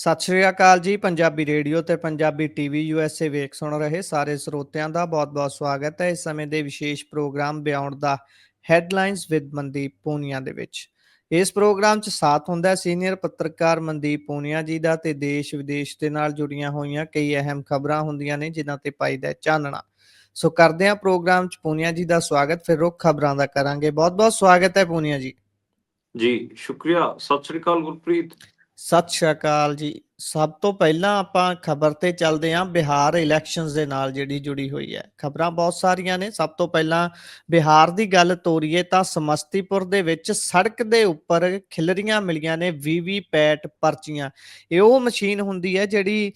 ਸਤਿ ਸ਼੍ਰੀ ਅਕਾਲ ਜੀ, ਪੰਜਾਬੀ ਰੇਡੀਓ ਤੇ ਪੰਜਾਬੀ ਟੀਵੀ ਯੂਐਸਏ ਵੇਖ ਸੁਣ ਰਹੇ ਸਾਰੇ ਸਰੋਤਿਆਂ ਦਾ ਬਹੁਤ-ਬਹੁਤ ਸਵਾਗਤ ਹੈ ਇਸ ਸਮੇਂ ਦੇ ਵਿਸ਼ੇਸ਼ ਪ੍ਰੋਗਰਾਮ ਬਿਯੋਂਡ ਦਾ ਹੈਡਲਾਈਨਸ ਵਿਦ ਮਨਦੀਪ ਪੂਨੀਆ ਦੇ ਵਿੱਚ। ਇਸ ਪ੍ਰੋਗਰਾਮ 'ਚ ਸਾਥ ਹੁੰਦਾ ਸੀਨੀਅਰ ਪੱਤਰਕਾਰ ਮਨਦੀਪ ਪੂਨੀਆ ਜੀ ਦਾ ਤੇ ਦੇਸ਼ ਵਿਦੇਸ਼ ਦੇ ਨਾਲ ਜੁੜੀਆਂ ਹੋਈਆਂ ਕਈ ਅਹਿਮ ਖਬਰਾਂ ਹੁੰਦੀਆਂ ਨੇ ਜਿਨ੍ਹਾਂ ਤੇ ਪਾਈਦਾ ਹੈ ਚਾਨਣਾ। ਸੋ ਕਰਦੇ ਹਾਂ ਪ੍ਰੋਗਰਾਮ 'ਚ ਪੂਨੀਆ ਜੀ ਦਾ ਸਵਾਗਤ, ਫਿਰ ਰੁੱਖ ਖਬਰਾਂ ਦਾ ਕਰਾਂਗੇ। ਬਹੁਤ-ਬਹੁਤ ਸਵਾਗਤ ਹੈ ਪੂਨੀਆ ਜੀ। ਜੀ, ਸ਼ੁਕਰੀਆ। ਸਤਿ ਸ੍ਰੀ ਅਕਾਲ ਗੁਰਪ੍ਰੀਤ। ਸਤਿ ਸ਼੍ਰੀ ਅਕਾਲ ਜੀ। ਸਭ ਤੋਂ ਪਹਿਲਾਂ ਆਪਾਂ ਖਬਰ ਤੇ ਚੱਲਦੇ ਹਾਂ, ਬਿਹਾਰ ਇਲੈਕਸ਼ਨਸ ਦੇ ਨਾਲ ਜਿਹੜੀ ਜੁੜੀ ਹੋਈ ਹੈ। ਖਬਰਾਂ ਬਹੁਤ ਸਾਰੀਆਂ ਨੇ। ਸਭ ਤੋਂ ਪਹਿਲਾਂ ਬਿਹਾਰ ਦੀ ਗੱਲ ਤੋਰੀਏ ਤਾਂ ਸਮਸਤੀਪੁਰ ਦੇ ਵਿੱਚ ਸੜਕ ਦੇ ਉੱਪਰ ਖਿਲਰੀਆਂ ਮਿਲੀਆਂ ਨੇ ਵੀਵੀ ਪੈਟ ਪਰਚੀਆਂ। ਇਹ ਉਹ ਮਸ਼ੀਨ ਹੁੰਦੀ ਹੈ ਜਿਹੜੀ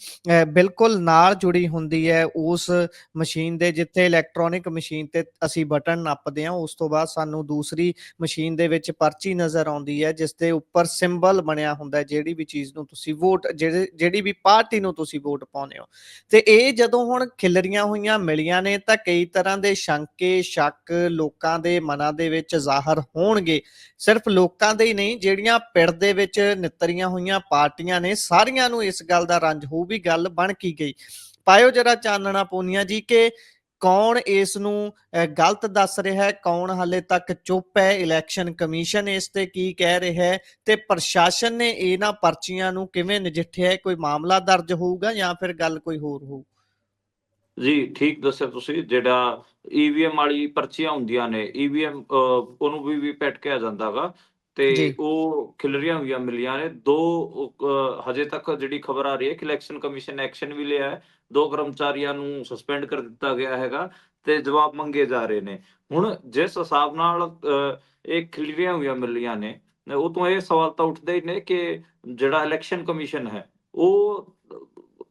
ਬਿਲਕੁਲ ਨਾਲ ਜੁੜੀ ਹੁੰਦੀ ਹੈ। ਉਸ ਮਸ਼ੀਨ ਦੇ ਜਿੱਥੇ ਇਲੈਕਟ੍ਰੋਨਿਕ ਮਸ਼ੀਨ ਤੇ ਅਸੀਂ ਬਟਨ ਨੱਪਦੇ ਹਾਂ, ਉਸ ਤੋਂ ਬਾਅਦ ਸਾਨੂੰ ਦੂਸਰੀ ਮਸ਼ੀਨ ਦੇ ਵਿੱਚ ਪਰਚੀ ਨਜ਼ਰ ਆਉਂਦੀ ਹੈ, ਜਿਸ ਦੇ ਉੱਪਰ ਸਿੰਬਲ ਬਣਿਆ ਹੁੰਦਾ ਹੈ। ਜਿਹੜੀ ਵੀ ਚੀਜ਼ ਨੂੰ ਤੁਸੀਂ ਵੋਟ ਜਿਹੜੇ ਜਿਹੜੀ ਵੀ ਪਾਰਟੀ ਨੂੰ ਤੁਸੀਂ ਵੋਟ ਪਾਉਂਦੇ ਹੋ। ਤੇ ਇਹ ਜਦੋਂ ਹੁਣ ਖਿਲਰੀਆਂ ਹੋਈਆਂ, ਮਿਲੀਆਂ ਨੇ, ਤਾਂ ਕਈ ਤਰ੍ਹਾਂ ਦੇ ਸ਼ੰਕੇ, ਸ਼ੱਕ ਲੋਕਾਂ ਦੇ ਮਨਾਂ ਦੇ ਵਿੱਚ ਜ਼ਾਹਰ ਹੋਣਗੇ। ਸਿਰਫ ਲੋਕਾਂ ਦੇ ਹੀ ਨਹੀਂ, ਜਿਹੜੀਆਂ ਪਿੰਡ ਦੇ ਵਿੱਚ ਨਿੱਤਰੀਆਂ ਹੋਈਆਂ ਪਾਰਟੀਆਂ ਨੇ, ਸਾਰੀਆਂ ਨੂੰ ਇਸ ਗੱਲ ਦਾ ਰੰਜ ਹੋਊ ਵੀ ਗੱਲ ਬਣ ਕੀ ਗਈ। ਪਾਇਓ ਜਰਾ ਚਾਨਣਾ ਪੂਨੀਆ ਜੀ ਕਿ ਕੌਣ ਇਸ ਨੂੰ ਗਲਤ ਦੱਸ ਰਿਹਾ ਹੈ? ਕੌਣ ਹਾਲੇ ਤੱਕ ਚੁੱਪ ਹੈ? ਇਲੈਕਸ਼ਨ ਕਮਿਸ਼ਨ ਇਸ ਤੇ ਕੀ ਕਹਿ ਰਿਹਾ ਹੈ? ਤੇ ਪ੍ਰਸ਼ਾਸਨ ਨੇ ਇਹਨਾਂ ਪਰਚੀਆਂ ਨੂੰ ਕਿਵੇਂ ਨਜਿੱਠਿਆ ਹੈ? ਕੋਈ ਮਾਮਲਾ ਦਰਜ ਹੋਊਗਾ ਜਾਂ ਫਿਰ ਗੱਲ ਕੋਈ ਹੋਰ ਹੋਊ? ਜੀ ਠੀਕ ਦੱਸਿਆ ਤੁਸੀਂ ਜਿਹੜਾ ਈਵੀਐਮ ਵਾਲੀ ਪਰਚੀਆਂ ਹੁੰਦੀਆਂ ਨੇ ਈਵੀਐਮ ਉਹਨੂੰ ਵੀ ਵੀ ਪੈਟ ਕਿਹਾ ਜਾਂਦਾਗਾ ਤੇ। ਉਹ ਖਿਲਰੀਆਂ ਹੋਈਆਂ ਮਿਲੀਆਂ ਨੇ ਦੋ ਹਜੇ ਤੱਕ ਜਿਹੜੀ ਖਬਰ ਆ ਰਹੀ ਹੈ ਕਿ ਇਲੈਕਸ਼ਨ ਕਮਿਸ਼ਨ ਐਕਸ਼ਨ ਵੀ ਲਿਆ ਹੈ ਦੋ ਕਰਮਚਾਰੀਆਂ ਨੂੰ ਸਸਪੈਂਡ ਕਰ ਦਿੱਤਾ ਗਿਆ ਹੈਗਾ ਤੇ ਜਵਾਬ ਮੰਗੇ ਜਾ ਰਹੇ ਨੇ। ਹੁਣ ਜਿਸ ਹਿਸਾਬ ਨਾਲ ਇਹ ਖਿਲਰੀਆਂ ਹੋਈਆਂ ਮਿਲੀਆਂ ਨੇ ਉਹ ਤੋਂ ਇਹ ਸਵਾਲ ਤਾਂ ਉੱਠਦੇ ਹੀ ਨੇ ਕਿ ਜਿਹੜਾ ਇਲੈਕਸ਼ਨ ਕਮਿਸ਼ਨ ਹੈ ਉਹ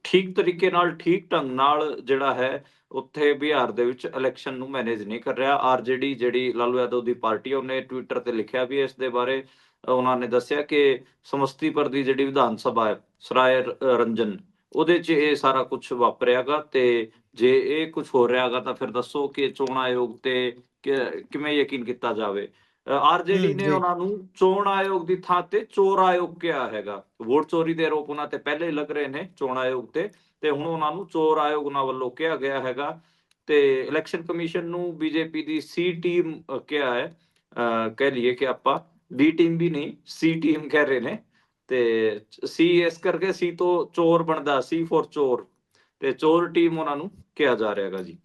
ਠੀਕ ਤਰੀਕੇ ਨਾਲ ਠੀਕ ਢੰਗ ਨਾਲ ਜਿਹੜਾ ਹੈ ਉੱਥੇ ਬਿਹਾਰ ਦੇ ਵਿੱਚ ਇਲੈਕਸ਼ਨ ਨੂੰ ਮੈਨੇਜ ਨਹੀਂ ਕਰ ਰਿਹਾ। ਆਰਜੇਡੀ ਜਿਹੜੀ ਲਾਲੂ ਯਾਦਵ ਦੀ ਪਾਰਟੀ ਹੈ, ਉਹਨੇ ਟਵਿੱਟਰ ਤੇ ਲਿਖਿਆ ਵੀ ਇਸ ਦੇ ਬਾਰੇ ਉਹਨਾਂ ਨੇ ਦੱਸਿਆ ਕਿ ਸਮਸਤੀਪੁਰ ਦੀ ਜਿਹੜੀ ਵਿਧਾਨ ਸਭਾ ਹੈ ਸਰਾਏ ਰੰਜਨ ਉਹਦੇ 'ਚ ਇਹ ਸਾਰਾ ਕੁਝ ਵਾਪਰਿਆਗਾ ਤੇ ਜੇ ਇਹ ਕੁਝ ਹੋ ਰਿਹਾਗਾ ਤਾਂ ਫਿਰ ਦੱਸੋ ਕਿ ਚੋਣ ਆਯੋਗ ਤੇ ਕਿਵੇਂ ਯਕੀਨ ਕੀਤਾ ਜਾਵੇ। ਆਰਜੇਡੀ ਨੇ। ਉਹਨਾਂ ਨੂੰ ਚੋਣ ਆਯੋਗ ਦੀ ਥਾਂ ਤੇ ਚੋਰ ਆਯੋਗ ਕਿਹਾ ਹੈਗਾ। ਵੋਟ ਚੋਰੀ ਦੇ ਆਰੋਪ ਉਹਨਾਂ ਤੇ ਪਹਿਲੇ ਹੀ ਲੱਗ ਰਹੇ ਨੇ ਚੋਣ ਆਯੋਗ ਤੇ ਤੇ ਹੁਣ ਉਹਨਾਂ ਨੂੰ ਚੋਰ ਆਯੋਗ ਉਹਨਾਂ ਵੱਲੋਂ ਕਿਹਾ ਗਿਆ ਹੈਗਾ। ਤੇ ਇਲੈਕਸ਼ਨ ਕਮਿਸ਼ਨ ਨੂੰ ਬੀਜੇਪੀ ਦੀ ਸੀ ਟੀਮ ਕਿਹਾ ਹੈ ਕਹਿ ਲਈਏ ਕਿ ਆਪਾਂ ਬੀ ਟੀਮ ਵੀ ਨਹੀਂ ਸੀ ਟੀਮ ਕਹਿ ਰਹੇ ਨੇ। ਤੇ ਸੀ ਇਸ ਕਰਕੇ ਸੀ ਤੋਂ ਚੋਰ ਬਣਦਾ ਸੀ ਫॉर ਚੋਰ। ਤੇ ਚੋਰ ਟੀਮ ਉਹਨਾਂ ਨੂੰ ਕਿਹਾ ਜਾ ਰਿਹਾ ਹੈਗਾ ਜੀ।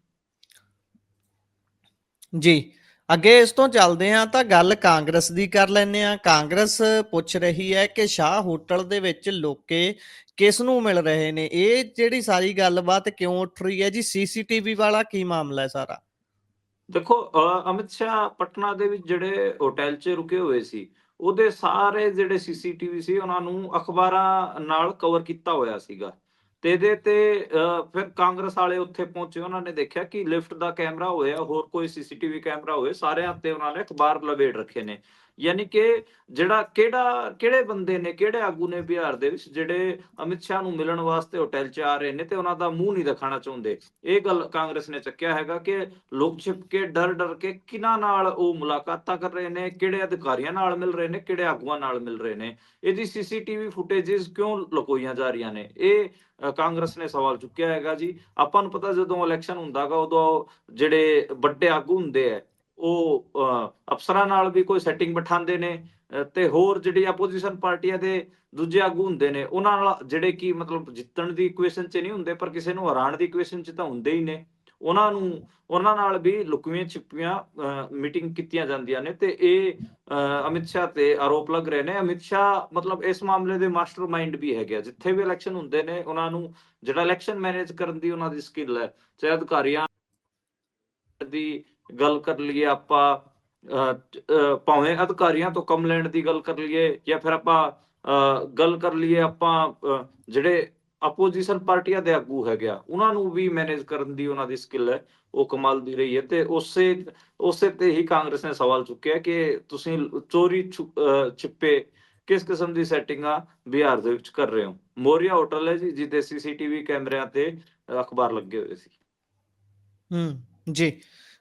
ਜੀ ਅੱਗੇ ਇਸ ਤੋਂ ਚੱਲਦੇ ਹਾਂ ਤਾਂ ਗੱਲ ਕਾਂਗਰਸ ਦੀ ਕਰ ਲੈਂਦੇ ਹਾਂ। ਕਾਂਗਰਸ ਪੁੱਛ ਰਹੀ ਹੈ ਕਿ ਸ਼ਾਹ ਹੋਟਲ ਦੇ ਵਿੱਚ ਲੋਕੇ ਕਿਸ ਨੂੰ ਮਿਲ ਰਹੇ ਨੇ? ਇਹ ਜਿਹੜੀ ਸਾਰੀ ਗੱਲਬਾਤ ਕਿਉਂ ਉੱਠ ਰਹੀ ਹੈ ਜੀ? ਸੀਸੀਟੀਵੀ ਵਾਲਾ ਕੀ ਮਾਮਲਾ ਹੈ ਸਾਰਾ? ਦੇਖੋ ਅਮਿਤ ਸ਼ਾਹ ਪਟਨਾ ਦੇ ਵਿੱਚ ਜਿਹੜੇ ਹੋਟਲ 'ਚ ਰੁਕੇ ਹੋਏ ਸੀ ਉਹਦੇ ਸਾਰੇ ਜਿਹੜੇ ਸੀਸੀਟੀਵੀ ਸੀ ਉਹਨਾਂ ਨੂੰ ਅਖਬਾਰਾਂ ਨਾਲ ਕਵਰ ਕੀਤਾ ਹੋਇਆ ਸੀਗਾ। ਤੇ ਇਹਦੇ ਤੇ ਅਹ, ਫਿਰ ਕਾਂਗਰਸ ਵਾਲੇ ਉੱਥੇ ਪਹੁੰਚੇ ਉਹਨਾਂ ਨੇ ਦੇਖਿਆ ਕਿ ਲਿਫਟ ਦਾ ਕੈਮਰਾ ਹੋਇਆ ਹੋਰ ਕੋਈ ਸੀਸੀਟੀਵੀ ਕੈਮਰਾ ਹੋਵੇ ਸਾਰਿਆਂ ਤੇ ਉਹਨਾਂ ਨੇ ਅਖਬਾਰ ਲਵੇੜ ਰੱਖੇ ਨੇ। ਯਾਨੀ ਕਿ ਜਿਹੜਾ ਕਿਹੜਾ, ਕਿਹੜੇ ਬੰਦੇ ਨੇ, ਕਿਹੜੇ ਆਗੂ ਨੇ ਬਿਹਾਰ ਦੇ ਵਿੱਚ ਜਿਹੜੇ ਅਮਿਤ ਸ਼ਾਹ ਨੂੰ ਮਿਲਣ ਵਾਸਤੇ ਹੋਟਲ 'ਚ ਆ ਰਹੇ ਨੇ ਤੇ ਉਹਨਾਂ ਦਾ ਮੂੰਹ ਨਹੀਂ ਦਿਖਾਣਾ ਚਾਹੁੰਦੇ? ਇਹ ਗੱਲ ਕਾਂਗਰਸ ਨੇ ਚੱਕਿਆ ਹੈਗਾ ਕਿ ਲੋਕ ਛਿਪ ਕੇ, ਡਰ ਡਰ ਕੇ ਕਿਹਨਾਂ ਨਾਲ ਉਹ ਮੁਲਾਕਾਤਾਂ ਕਰ ਰਹੇ ਨੇ, ਕਿਹੜੇ ਅਧਿਕਾਰੀਆਂ ਨਾਲ ਮਿਲ ਰਹੇ ਨੇ, ਕਿਹੜੇ ਆਗੂਆਂ ਨਾਲ ਮਿਲ ਰਹੇ ਨੇ? ਇਹਦੀ ਸੀਸੀਟੀਵੀ ਫੁਟੇजेस ਕਿਉਂ ਲੁਕੋਈਆਂ ਜਾ ਰਹੀਆਂ ਨੇ? ਇਹ ਕਾਂਗਰਸ ਨੇ ਸਵਾਲ ਚੁੱਕਿਆ ਹੈਗਾ ਜੀ। ਆਪਾਂ ਨੂੰ ਪਤਾ ਜਦੋਂ ਇਲੈਕਸ਼ਨ ਹੁੰਦਾਗਾ, ਉਦੋਂ ਜਿਹੜੇ ਵੱਡੇ ਆਗੂ ਹੁੰਦੇ ਆ ਉਹ ਅਫਸਰਾਂ ਨਾਲ ਵੀ ਕੋਈ ਸੈਟਿੰਗ ਬਿਠਾਉਂਦੇ ਨੇ ਤੇ ਹੋਰ ਜਿਹੜੀ ਆਪੋਜੀਸ਼ਨ ਪਾਰਟੀਆਂ ਦੇ ਦੂਜੇ ਆਗੂ ਹੁੰਦੇ ਨੇ, ਉਹਨਾਂ ਨਾਲ ਜਿਹੜੇ ਕੀ ਮਤਲਬ ਜਿੱਤਣ ਦੀ ਇਕੁਏਸ਼ਨ 'ਚ ਨਹੀਂ ਹੁੰਦੇ, ਪਰ ਕਿਸੇ ਨੂੰ ਹਰਾਉਣ ਦੀ ਇਕੁਏਸ਼ਨ 'ਚ ਤਾਂ ਹੁੰਦੇ ਹੀ ਨੇ ਉਹਨਾਂ ਨੂੰ, ਉਹਨਾਂ ਨਾਲ ਵੀ ਲੁਕਵੀਆਂ ਛਿਪੀਆਂ ਮੀਟਿੰਗ ਕੀਤੀਆਂ ਜਾਂਦੀਆਂ ਨੇ ਤੇ ਇਹ ਅਮਿਤ ਸ਼ਾਹ ਤੇ ਆਰੋਪ ਲੱਗ ਰਹੇ ਨੇ ਅਮਿਤ ਸ਼ਾਹ ਮਤਲਬ ਇਸ ਮਾਮਲੇ ਦੇ ਮਾਸਟਰਮਾਈਂਡ ਵੀ ਹੈਗੇ ਆ। ਜਿੱਥੇ ਵੀ ਇਲੈਕਸ਼ਨ ਹੁੰਦੇ ਨੇ, ਉਹਨਾਂ ਨੂੰ ਜਿਹੜਾ ਇਲੈਕਸ਼ਨ ਮੈਨੇਜ ਕਰਨ ਦੀ ਉਹਨਾਂ ਦੀ ਸਕਿੱਲ ਹੈ, ਚਾਹੇ ਅਧਿਕਾਰੀਆਂ ਦੀ ਗੱਲ ਕਰ ਲਈਏ ਆਪਾਂ ਭਾਵੇਂ ਅਧਿਕਾਰੀਆਂ ਤੋਂ ਕੰਮ ਲੈਣ ਦੀ ਗੱਲ ਕਰ ਲਈਏ ਜਾਂ ਫਿਰ ਆਪਾਂ ਗੱਲ ਕਰ ਲਈਏ ਆਪਾਂ ਜਿਹੜੇ ਆਪੋਜੀਸ਼ਨ ਪਾਰਟੀਆਂ ਦੇ ਆਗੂ ਹੈਗੇ ਉਹਨਾਂ ਨੂੰ ਵੀ ਮੈਨੇਜ ਕਰਨ ਦੀ ਉਹਨਾਂ ਦੀ ਸਕਿੱਲ ਹੈ, ਉਹ ਕਮਾਲ ਦੀ ਰਹੀ ਹੈ ਤੇ ਉਸੇ ਉਸੇ ਤੇ ਹੀ ਕਾਂਗਰਸ ਨੇ ਸਵਾਲ ਚੁੱਕਿਆ ਕਿ ਤੁਸੀਂ ਚੋਰੀ ਛਿਪੇ ਕਿਸ ਕਿਸਮ ਦੀ ਸੈਟਿੰਗਾਂ ਬਿਹਾਰ ਦੇ ਵਿੱਚ ਕਰ ਰਹੇ ਹੋ? ਮੋਰੀਆ ਹੋਟਲ ਹੈ ਜੀ, ਜਿਹਦੇ ਸੀਸੀਟੀਵੀ ਕੈਮਰਿਆਂ ਤੇ ਅਖਬਾਰ ਲੱਗੇ ਹੋਏ ਸੀ। ਹੂੰ, ਜੀ।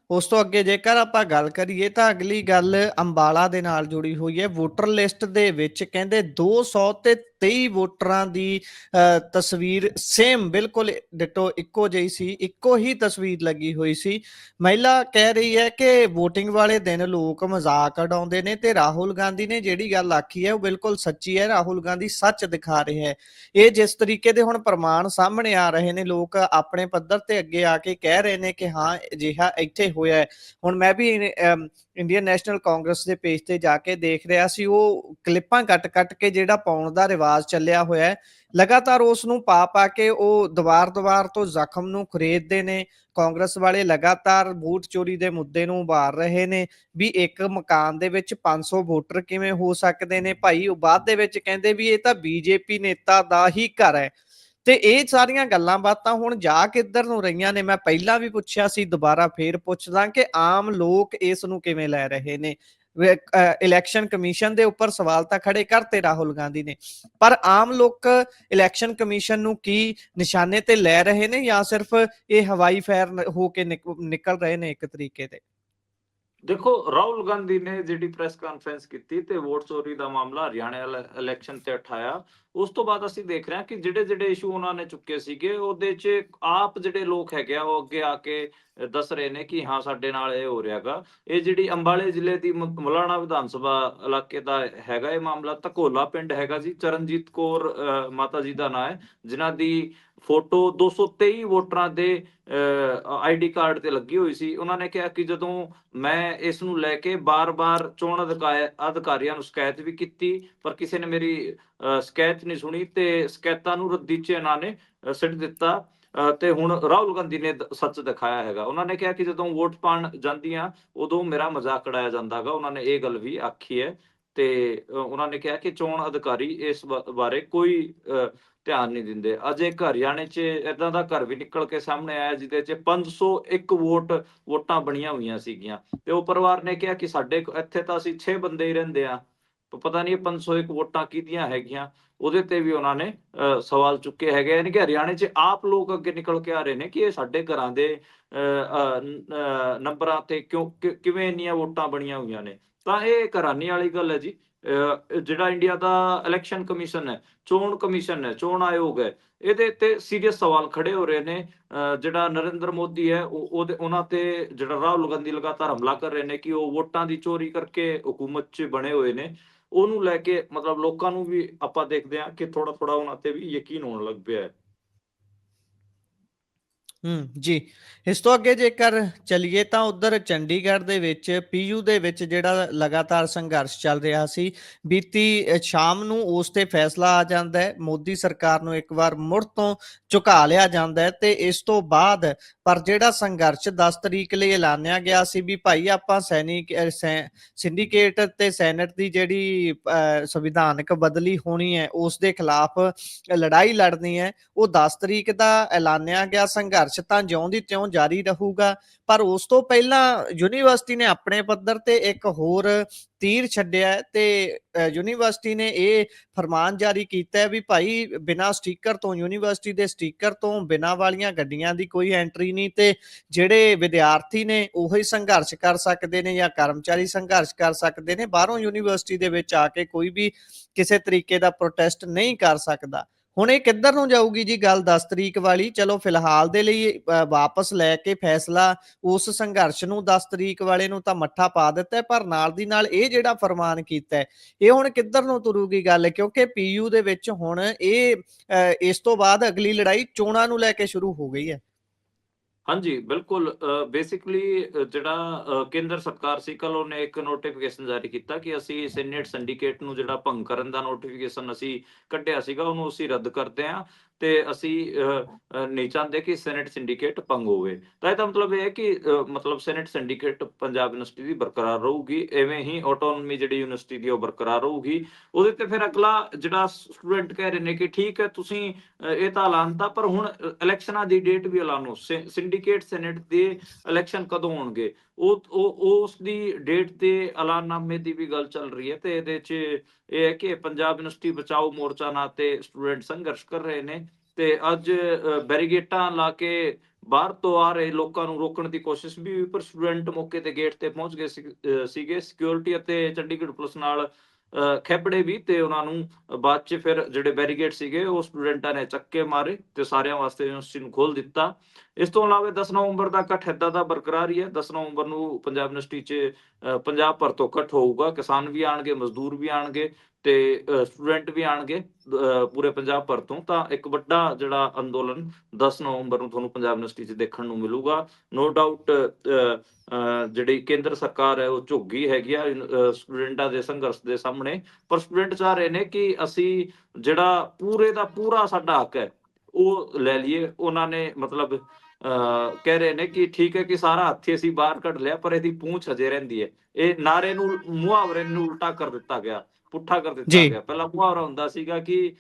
ਉਸ ਤੋਂ ਅੱਗੇ ਜੇਕਰ ਆਪਾਂ ਗੱਲ ਕਰੀਏ ਤਾਂ ਅਗਲੀ ਗੱਲ ਅੰਬਾਲਾ ਦੇ ਨਾਲ ਜੁੜੀ ਹੋਈ ਹੈ। ਵੋਟਰ ਲਿਸਟ ਦੇ ਵਿੱਚ ਕਹਿੰਦੇ 200 ਤੇ 23 ਵੋਟਰਾਂ ਦੀ ਤਸਵੀਰ ਸੇਮ ਬਿਲਕੁਲ ਡਿਟੋ ਇੱਕੋ ਜਿਹੀ ਸੀ, ਇੱਕੋ ਹੀ ਤਸਵੀਰ ਲੱਗੀ ਹੋਈ ਸੀ। ਮਹਿਲਾ ਕਹਿ ਰਹੀ ਹੈ ਕਿ VOTING ਵਾਲੇ ਦਿਨ ਲੋਕ ਮਜ਼ਾਕ ਉਡਾਉਂਦੇ ਨੇ ਤੇ ਰਾਹੁਲ ਗਾਂਧੀ ਨੇ ਜਿਹੜੀ ਗੱਲ ਆਖੀ ਹੈ ਉਹ ਬਿਲਕੁਲ ਸੱਚੀ ਹੈ, ਰਾਹੁਲ ਗਾਂਧੀ ਸੱਚ ਦਿਖਾ ਰਿਹਾ ਹੈ। ਇਹ ਜਿਸ ਤਰੀਕੇ ਦੇ ਹੁਣ ਪ੍ਰਮਾਣ ਸਾਹਮਣੇ ਆ ਰਹੇ ਨੇ, ਲੋਕ ਆਪਣੇ ਪੱਧਰ ਤੇ ਅੱਗੇ ਆ ਕੇ ਕਹਿ ਰਹੇ ਨੇ ਕਿ ਹਾਂ, ਅਜਿਹਾ ਇੱਥੇ ਹੋਇਆ ਹੈ। ਹੁਣ ਮੈਂ ਵੀ ਇੰਡੀਅਨ ਨੈਸ਼ਨਲ ਕਾਂਗਰਸ ਦੇ ਪੇਜ ਤੇ ਜਾ ਕੇ ਦੇਖ ਰਿਹਾ ਸੀ, ਉਹ ਕਲਿੱਪਾਂ ਕੱਟ-ਕੱਟ ਕੇ ਜਿਹੜਾ ਪਾਉਣ ਦਾ ਰਿਵਾਜ ਚੱਲਿਆ ਹੋਇਆ ਹੈ। ਲਗਾਤਾਰ ਉਸ ਨੂੰ ਪਾ ਪਾ ਕੇ ਉਹ ਦੁਬਾਰ-ਦੁਬਾਰ ਤੋਂ ਜ਼ਖਮ ਨੂੰ ਖਰੀਦਦੇ ਨੇ। ਕਾਂਗਰਸ ਵਾਲੇ ਲਗਾਤਾਰ ਵੋਟ ਚੋਰੀ ਦੇ ਮੁੱਦੇ ਨੂੰ ਉਭਾਰ ਰਹੇ ਨੇ। ਵੀ ਇੱਕ ਮਕਾਨ ਦੇ ਵਿੱਚ 500 ਵੋਟਰ ਕਿਵੇਂ ਹੋ ਸਕਦੇ ਨੇ? ਭਾਈ, ਉਹ ਬਾਅਦ ਦੇ ਵਿੱਚ ਕਹਿੰਦੇ ਵੀ ਇਹ ਤਾਂ ਬੀਜੇਪੀ ਨੇਤਾ ਦਾ ਹੀ ਘਰ ਹੈ। ਤੇ ਇਹ ਸਾਰੀਆਂ ਗੱਲਾਂ ਬਾਤਾਂ ਹੁਣ ਜਾ ਕਿੱਧਰ ਨੂੰ ਰਹੀਆਂ ਨੇ? ਮੈਂ ਪਹਿਲਾਂ ਵੀ ਪੁੱਛਿਆ ਸੀ, ਦੁਬਾਰਾ ਫੇਰ ਪੁੱਛਦਾ ਕਿ ਆਮ ਲੋਕ ਇਸ ਨੂੰ ਕਿਵੇਂ ਲੈ ਰਹੇ ਨੇ? ਇਲੈਕਸ਼ਨ ਕਮਿਸ਼ਨ ਦੇ ਉੱਪਰ ਸਵਾਲ ਤਾਂ ਖੜੇ ਕਰਤੇ ਰਾਹੁਲ ਗਾਂਧੀ ਨੇ। ਪਰ ਆਮ ਲੋਕ ਇਲੈਕਸ਼ਨ ਕਮਿਸ਼ਨ ਨੂੰ ਕੀ ਨਿਸ਼ਾਨੇ ਤੇ ਲੈ ਰਹੇ ਨੇ ਜਾਂ ਸਿਰਫ ਇਹ ਹਵਾਈ ਫਾਇਰ ਹੋ ਕੇ ਨਿਕ- ਨਿਕਲ ਰਹੇ ਨੇ ਇੱਕ ਤਰੀਕੇ ਤੇ? ਦੇਖੋ, ਰਾਹੁਲ ਗਾਂਧੀ ਨੇ ਜਿਹੜੀ ਪ੍ਰੈਸ ਕਾਨਫਰੰਸ ਕੀਤੀ ਤੇ ਵੋਟ ਚੋਰੀ ਦਾ ਮਾਮਲਾ ਹਰਿਆਣਾ ਇਲੈਕਸ਼ਨ ਤੇ ਉਠਾਇਆ, ਉਸ ਤੋਂ ਬਾਅਦ ਅਸੀਂ ਦੇਖ ਰਹੇ ਹਾਂ ਕਿ ਜਿਹੜੇ ਜਿਹੜੇ ਇਸ਼ੂ ਉਹਨਾਂ ਨੇ ਚੁੱਕੇ ਸੀਗੇ, ਉਹਦੇ 'ਚ ਆਪ ਜਿਹੜੇ ਲੋਕ ਹੈਗੇ ਆ, ਉਹ ਅੱਗੇ ਆ ਕੇ ਦੱਸ ਰਹੇ ਨੇ ਕਿ ਹਾਂ, ਸਾਡੇ ਨਾਲ ਇਹ ਹੋ ਰਿਹਾਗਾ। ਇਹ ਜਿਹੜੀ ਅੰਬਾਲੇ ਜ਼ਿਲ੍ਹੇ ਦੀ ਮ- ਮੁਲਾਣਾ ਵਿਧਾਨ ਸਭਾ ਇਲਾਕੇ ਦਾ ਹੈਗਾ ਇਹ ਮਾਮਲਾ, ਧਕੋਲਾ ਪਿੰਡ ਹੈਗਾ ਜੀ, ਚਰਨਜੀਤ ਕੌਰ ਮਾਤਾ ਜੀ ਦਾ ਨਾਂ ਹੈ, ਜਿਨ੍ਹਾਂ ਦੀ ਫੋਟੋ 223 ਵੋਟਰਾਂ ਦੇ ਆਈਡੀ ਕਾਰਡ ਤੇ ਲੱਗੀ ਹੋਈ ਸੀ। ਉਹਨਾਂ ਨੇ ਕਿਹਾ ਕਿ ਜਦੋਂ ਮੈਂ ਇਸ ਨੂੰ ਲੈ ਕੇ ਬਾਰ-ਬਾਰ ਚੋਣ ਅਧਿਕਾਰੀਆਂ ਨੂੰ ਸ਼ਿਕਾਇਤ ਵੀ ਕੀਤੀ ਪਰ ਕਿਸੇ ਨੇ ਮੇਰੀ ਸ਼ਿਕਾਇਤ ਨਹੀਂ ਸੁਣੀ ਤੇ ਸ਼ਿਕਾਇਤਾਂ ਨੂੰ ਰੱਦੀ ਇਹਨਾਂ ਨੇ ਸਿੱਟ ਦਿੱਤਾ। ਤੇ ਹੁਣ ਰਾਹੁਲ ਗਾਂਧੀ ਨੇ ਸੱਚ ਦਿਖਾਇਆ ਹੈਗਾ। ਉਹਨਾਂ ਨੇ ਕਿਹਾ ਕਿ ਜਦੋਂ ਵੋਟ ਪਾਣ ਜਾਂਦੀਆਂ ਉਦੋਂ ਮੇਰਾ ਮਜ਼ਾਕ ਉਡਾਇਆ ਜਾਂਦਾਗਾ। ਉਹਨਾਂ ਨੇ ਇਹ ਗੱਲ ਵੀ ਆਖੀ ਹੈ। ਤੇ ਉਹਨਾਂ ਨੇ ਕਿਹਾ ਕਿ ਚੋਣ ਅਧਿਕਾਰੀ ਇਸ ਬਾਰੇ ਕੋਈ ਅ, ਧਿਆਨ ਨਹੀਂ ਦਿੰਦੇ। ਅਜੇ ਇੱਕ ਹਰਿਆਣੇ 'ਚ ਇਦਾਂ ਦਾ ਘਰ ਵੀ ਨਿਕਲ ਕੇ ਸਾਹਮਣੇ ਆਇਆ ਜਿਹਦੇ 'ਚ 501 ਵੋਟ ਵੋਟਾਂ ਬਣੀਆਂ ਹੋਈਆਂ ਸੀਗੀਆਂ। ਤੇ ਉਹ ਪਰਿਵਾਰ ਨੇ ਕਿਹਾ ਕਿ ਸਾਡੇ ਇੱਥੇ ਤਾਂ ਅਸੀਂ 6 ਬੰਦੇ ਹੀ ਰਹਿੰਦੇ ਆ। ਪਤਾ ਨਹੀਂ 501 ਵੋਟਾਂ ਕਿਹਦੀਆਂ ਹੈਗੀਆਂ। ਉਹਦੇ ਤੇ ਵੀ ਉਹਨਾਂ ਨੇ ਸਵਾਲ ਚੁੱਕੇ ਹੈਗੇ। ਯਾਨੀ ਕਿ ਹਰਿਆਣੇ 'ਚ ਆਪ ਲੋਕ ਅੱਗੇ ਨਿਕਲ ਕੇ ਆ ਰਹੇ ਨੇ ਕਿ ਇਹ ਸਾਡੇ ਘਰਾਂ ਦੇ ਅ, ਨੰਬਰਾਂ ਤੇ ਕਿਉਂ ਕਿਵੇਂ ਇੰਨੀਆਂ ਵੋਟਾਂ ਬਣੀਆਂ ਹੋਈਆਂ ਨੇ। ਤਾਂ ਇਹ ਇੱਕ ਹੈਰਾਨੀ ਵਾਲੀ ਗੱਲ ਹੈ ਜੀ। ਜਿਹੜਾ ਇੰਡੀਆ ਦਾ ਇਲੈਕਸ਼ਨ ਕਮਿਸ਼ਨ ਹੈ, ਚੋਣ ਕਮਿਸ਼ਨ ਹੈ, ਚੋਣ ਆਯੋਗ ਹੈ, ਇਹਦੇ ਤੇ ਸੀਰੀਅਸ ਸਵਾਲ ਖੜੇ ਹੋ ਰਹੇ ਨੇ। ਜਿਹੜਾ ਨਰਿੰਦਰ ਮੋਦੀ ਹੈ ਉਹਦੇ, ਉਹਨਾਂ ਤੇ ਜਿਹੜਾ ਰਾਹੁਲ ਗਾਂਧੀ ਲਗਾਤਾਰ ਹਮਲਾ ਕਰ ਰਹੇ ਨੇ ਕਿ ਉਹ ਵੋਟਾਂ ਦੀ ਚੋਰੀ ਕਰਕੇ ਹਕੂਮਤ 'ਚ ਬਣੇ ਹੋਏ ਨੇ। ਉਹਨੂੰ ਲੈ ਕੇ ਮਤਲਬ ਲੋਕਾਂ ਨੂੰ ਵੀ ਆਪਾਂ ਦੇਖਦੇ ਹਾਂ ਕਿ ਥੋੜਾ ਥੋੜਾ ਉਹਨਾਂ ਤੇ ਵੀ ਯਕੀਨ ਹੋਣ ਲੱਗ ਪਿਆ ਹੈ। ਹੂੰ, ਜੀ। ਇਸ ਤੋਂ ਅੱਗੇ ਜੇਕਰ ਚਲੀਏ ਤਾਂ ਉਧਰ ਚੰਡੀਗੜ੍ਹ ਦੇ ਵਿੱਚ, ਪੀਯੂ ਦੇ ਵਿੱਚ ਜਿਹੜਾ ਲਗਾਤਾਰ ਸੰਘਰਸ਼ ਚੱਲ ਰਿਹਾ ਸੀ, ਬੀਤੀ ਸ਼ਾਮ ਨੂੰ ਉਸ ਤੇ ਫੈਸਲਾ ਆ ਜਾਂਦਾ ਹੈ। ਮੋਦੀ ਸਰਕਾਰ ਨੂੰ ਇੱਕ ਵਾਰ ਮੁੜ ਤੋਂ ਝੁਕਾ ਲਿਆ ਜਾਂਦਾ ਹੈ ਤੇ ਇਸ ਤੋਂ ਬਾਅਦ, ਪਰ ਜਿਹੜਾ ਸੰਘਰਸ਼ 10 ਤਰੀਕ ਲਈ ਐਲਾਨਿਆ ਗਿਆ ਸੀ ਵੀ ਭਾਈ ਆਪਾਂ ਸੈਨਿਕ ਸੈ- ਸਿੰਡੀਕੇਟ ਤੇ ਸੈਨੇਟ ਦੀ ਜਿਹੜੀ ਸੰਵਿਧਾਨਕ ਬਦਲੀ ਹੋਣੀ ਹੈ, ਉਸ ਦੇ ਖਿਲਾਫ ਲੜਾਈ ਲੜਨੀ ਹੈ, ਉਹ 10 ਤਰੀਕ ਦਾ ਐਲਾਨਿਆ ਗਿਆ ਸੰਘਰਸ਼। ਤਾਂ ਜਿਉਂ ਦੀ ਤਿਉਂ ਜਾਰੀ ਰਹੂਗਾ। ਪਰ ਉਸ ਤੋਂ ਪਹਿਲਾਂ ਯੂਨੀਵਰਸਿਟੀ ਨੇ ਆਪਣੇ ਪੱਧਰ ਤੇ ਇੱਕ ਹੋਰ ਤੀਰ ਛੱਡਿਆ ਤੇ ਯੂਨੀਵਰਸਿਟੀ ਨੇ ਇਹ ਫਰਮਾਨ ਜਾਰੀ ਕੀਤਾ ਹੈ ਵੀ ਭਾਈ ਬਿਨਾ ਸਟicker ਤੋਂ, ਯੂਨੀਵਰਸਿਟੀ ਦੇ ਸਟicker ਤੋਂ ਬਿਨਾ ਵਾਲੀਆਂ ਗੱਡੀਆਂ ਦੀ ਕੋਈ ਐਂਟਰੀ ਨਹੀਂ ਤੇ ਜਿਹੜੇ ਵਿਦਿਆਰਥੀ ਨੇ ਉਹੀ ਸੰਘਰਸ਼ ਕਰ ਸਕਦੇ ਨੇ ਜਾਂ ਕਰਮਚਾਰੀ ਸੰਘਰਸ਼ ਕਰ ਸਕਦੇ ਨੇ, ਬਾਹਰੋਂ ਯੂਨੀਵਰਸਿਟੀ ਦੇ ਵਿੱਚ ਆ ਕੇ ਕੋਈ ਵੀ ਕਿਸੇ ਤਰੀਕੇ ਦਾ ਪ੍ਰੋਟੈਸਟ ਨਹੀਂ ਕਰ ਸਕਦਾ। ਹੁਣ ਇਹ ਕਿੱਧਰ ਨੂੰ ਜਾਊਗੀ ਜੀ ਗੱਲ 10 ਤਰੀਕ ਵਾਲੀ? ਚਲੋ ਫਿਲਹਾਲ ਦੇ ਲਈ ਵਾਪਸ ਲੈ ਕੇ ਫੈਸਲਾ ਉਸ ਸੰਘਰਸ਼ ਨੂੰ 10 ਤਰੀਕ ਵਾਲੇ ਨੂੰ ਤਾਂ ਮੱਠਾ ਪਾ ਦਿੱਤਾ ਪਰ ਨਾਲ ਦੀ ਨਾਲ ਇਹ ਜਿਹੜਾ ਫਰਮਾਨ ਕੀਤਾ ਇਹ ਹੁਣ ਕਿੱਧਰ ਨੂੰ ਤੁਰੂਗੀ ਗੱਲ? ਕਿਉਂਕਿ ਪੀਯੂ ਦੇ ਵਿੱਚ ਹੁਣ ਇਹ ਅ, ਇਸ ਤੋਂ ਬਾਅਦ ਅਗਲੀ ਲੜਾਈ ਚੋਣਾਂ ਨੂੰ ਲੈ ਕੇ ਸ਼ੁਰੂ ਹੋ ਗਈ ਹੈ। ਹਾਂਜੀ, ਬਿਲਕੁਲ ਬੇਸਿਕਲੀ ਜਿਹੜਾ ਕੇਂਦਰ ਸਰਕਾਰ ਸੀ ਕੱਲ ਉਹਨੇ ਇੱਕ ਨੋਟੀਫਿਕੇਸ਼ਨ ਜਾਰੀ ਕੀਤਾ ਕਿ ਅਸੀਂ ਸੀਨੀਅਰ ਸਿੰਡੀਕੇਟ ਨੂੰ ਜਿਹੜਾ ਭੰਗ ਕਰਨ ਦਾ ਨੋਟੀਫਿਕੇਸ਼ਨ ਅਸੀਂ ਕੱਢਿਆ ਸੀਗਾ, ਉਹਨੂੰ ਅਸੀਂ ਰੱਦ ਕਰਦੇ ਹਾਂ ਤੇ ਅਸੀਂ ਨਹੀਂ ਚਾਹੁੰਦੇ ਕਿ ਸੈਨੇਟ ਸਿੰਡੀਕੇਟ ਭੰਗ ਹੋਵੇ। ਤਾਂ ਇਹਦਾ ਮਤਲਬ ਇਹ ਹੈ ਕਿ ਮਤਲਬ ਸੈਨੇਟ ਸਿੰਡੀਕੇਟ ਪੰਜਾਬ ਯੂਨੀਵਰਸਿਟੀ ਦੀ ਬਰਕਰਾਰ ਰਹੂਗੀ, ਐਵੇਂ ਹੀ ਆਟੋਨੋਮੀ ਜਿਹੜੀ ਯੂਨੀਵਰਸਿਟੀ ਦੀ ਉਹ ਬਰਕਰਾਰ ਰਹੂਗੀ। ਉਹਦੇ ਤੇ ਫਿਰ ਅਗਲਾ ਜਿਹੜਾ ਸਟੂਡੈਂਟ ਕਹਿ ਰਹੇ ਨੇ ਕਿ ਠੀਕ ਹੈ, ਤੁਸੀਂ ਇਹ ਤਾਂ ਐਲਾਨਤਾ ਪਰ ਹੁਣ ਇਲੈਕਸ਼ਨਾਂ ਦੀ ਡੇਟ ਵੀ ਐਲਾਨੋ। ਸਿੰਡੀਕੇਟ ਸੈਨੇਟ ਦੇ ਇਲੈਕਸ਼ਨ ਕਦੋਂ ਹੋਣਗੇ? ਉਹ ਉਹ ਉਸ ਦੀ ਡੇਟ ਤੇ ਐਲਾਨਨਾਮੇ ਦੀ ਵੀ ਗੱਲ ਚੱਲ ਰਹੀ ਹੈ ਤੇ ਇਹਦੇ 'ਚ ਇਹ ਹੈ ਕਿ ਪੰਜਾਬ ਯੂਨੀਵਰਸਿਟੀ ਬਚਾਓ ਮੋਰਚਾ ਨਾਂ ਤੇ ਸਟੂਡੈਂਟ ਸੰਘਰਸ਼ ਕਰ ਰਹੇ ਨੇ ਤੇ ਅੱਜ ਬੈਰੀਗੇਟਾਂ ਲਾ ਕੇ ਬਾਹਰ ਤੋਂ ਆ ਰਹੇ ਲੋਕਾਂ ਨੂੰ ਰੋਕਣ ਦੀ ਕੋਸ਼ਿਸ਼ ਵੀ ਹੋਈ, ਪਰ ਸਟੂਡੈਂਟ ਮੌਕੇ ਤੇ ਗੇਟ ਤੇ ਪਹੁੰਚ ਗਏ ਸੀਗੇ। ਸਿਕਿਉਰਿਟੀ ਅਤੇ ਚੰਡੀਗੜ੍ਹ ਪੁਲਿਸ ਨਾਲ ਖੇਪੜੇ ਵੀ ਤੇ ਉਹਨਾਂ ਨੂੰ ਬਾਅਦ ਚ ਫਿਰ ਜਿਹੜੇ ਬੈਰੀਗੇਟ ਸੀਗੇ ਉਹ ਸਟੂਡੈਂਟਾਂ ਨੇ ਚੱਕੇ ਮਾਰੇ ਤੇ ਸਾਰਿਆਂ ਵਾਸਤੇ ਯੂਨੀਵਰਸਿਟੀ ਨੂੰ ਖੋਲ ਦਿੱਤਾ। ਇਸ ਤੋਂ ਇਲਾਵਾ 10 ਨਵੰਬਰ ਦਾ ਇਕੱਠ ਏਦਾਂ ਦਾ ਬਰਕਰਾਰ ਹੀ ਹੈ 10 ਨਵੰਬਰ ਨੂੰ ਪੰਜਾਬ ਯੂਨੀਵਰਸਿਟੀ 'ਚ ਅ, ਪੰਜਾਬ ਭਰ ਤੋਂ ਇਕੱਠ ਹੋਊਗਾ ਕਿਸਾਨ ਵੀ ਆਣਗੇ ਮਜ਼ਦੂਰ ਵੀ ਆਣਗੇ ਤੇ ਸਟੂਡੈਂਟ ਵੀ ਆਣਗੇ ਪੂਰੇ ਪੰਜਾਬ ਭਰ ਤੋਂ, ਤਾਂ ਇੱਕ ਵੱਡਾ ਜਿਹੜਾ ਅੰਦੋਲਨ 10 ਨਵੰਬਰ ਨੂੰ ਤੁਹਾਨੂੰ ਪੰਜਾਬ ਯੂਨੀਵਰਸਿਟੀ 'ਚ ਦੇਖਣ ਨੂੰ ਮਿਲੂਗਾ। ਨੋ ਡਾਊਟ ਜਿਹੜੀ ਕੇਂਦਰ ਸਰਕਾਰ ਹੈ, ਉਹ ਝੁੱਗੀ ਹੈਗੀ ਆ ਸਟੂਡੈਂਟਾਂ ਦੇ ਸੰਘਰਸ਼ ਦੇ ਸਾਹਮਣੇ। ਪਰ ਸਟੂਡੈਂਟ ਚਾਹ ਰਹੇ ਨੇ ਕਿ ਅਸੀਂ ਜਿਹੜਾ ਪੂਰੇ ਦਾ ਪੂਰਾ ਸਾਡਾ ਹੱਕ ਹੈ, ਉਹ ਲੈ ਲਈਏ। ਉਹਨਾਂ ਨੇ ਮਤਲਬ, ਅਹ, ਕਹਿ ਰਹੇ ਨੇ ਕਿ ਠੀਕ ਹੈ ਕਿ ਸਾਰਾ ਹੱਥੀ ਅਸੀਂ ਬਾਹਰ ਕੱਢ ਲਿਆ, ਪਰ ਇਹਦੀ ਪੂੰਛ ਹਜੇ ਰਹਿੰਦੀ ਹੈ। ਇਹ ਨਾਰੇ ਨੂੰ, ਮੁਹਾਵਰੇ ਨੂੰ ਉਲਟਾ ਕਰ ਦਿੱਤਾ ਗਿਆ। ਪੁੱਠਾ ਕਰ ਦਿੱਤਾ। ਗਿਆ ਪਹਿਲਾਂ ਮੁਹਾਵਰਾ ਹੁੰਦਾ ਸੀਗਾ ਕਿ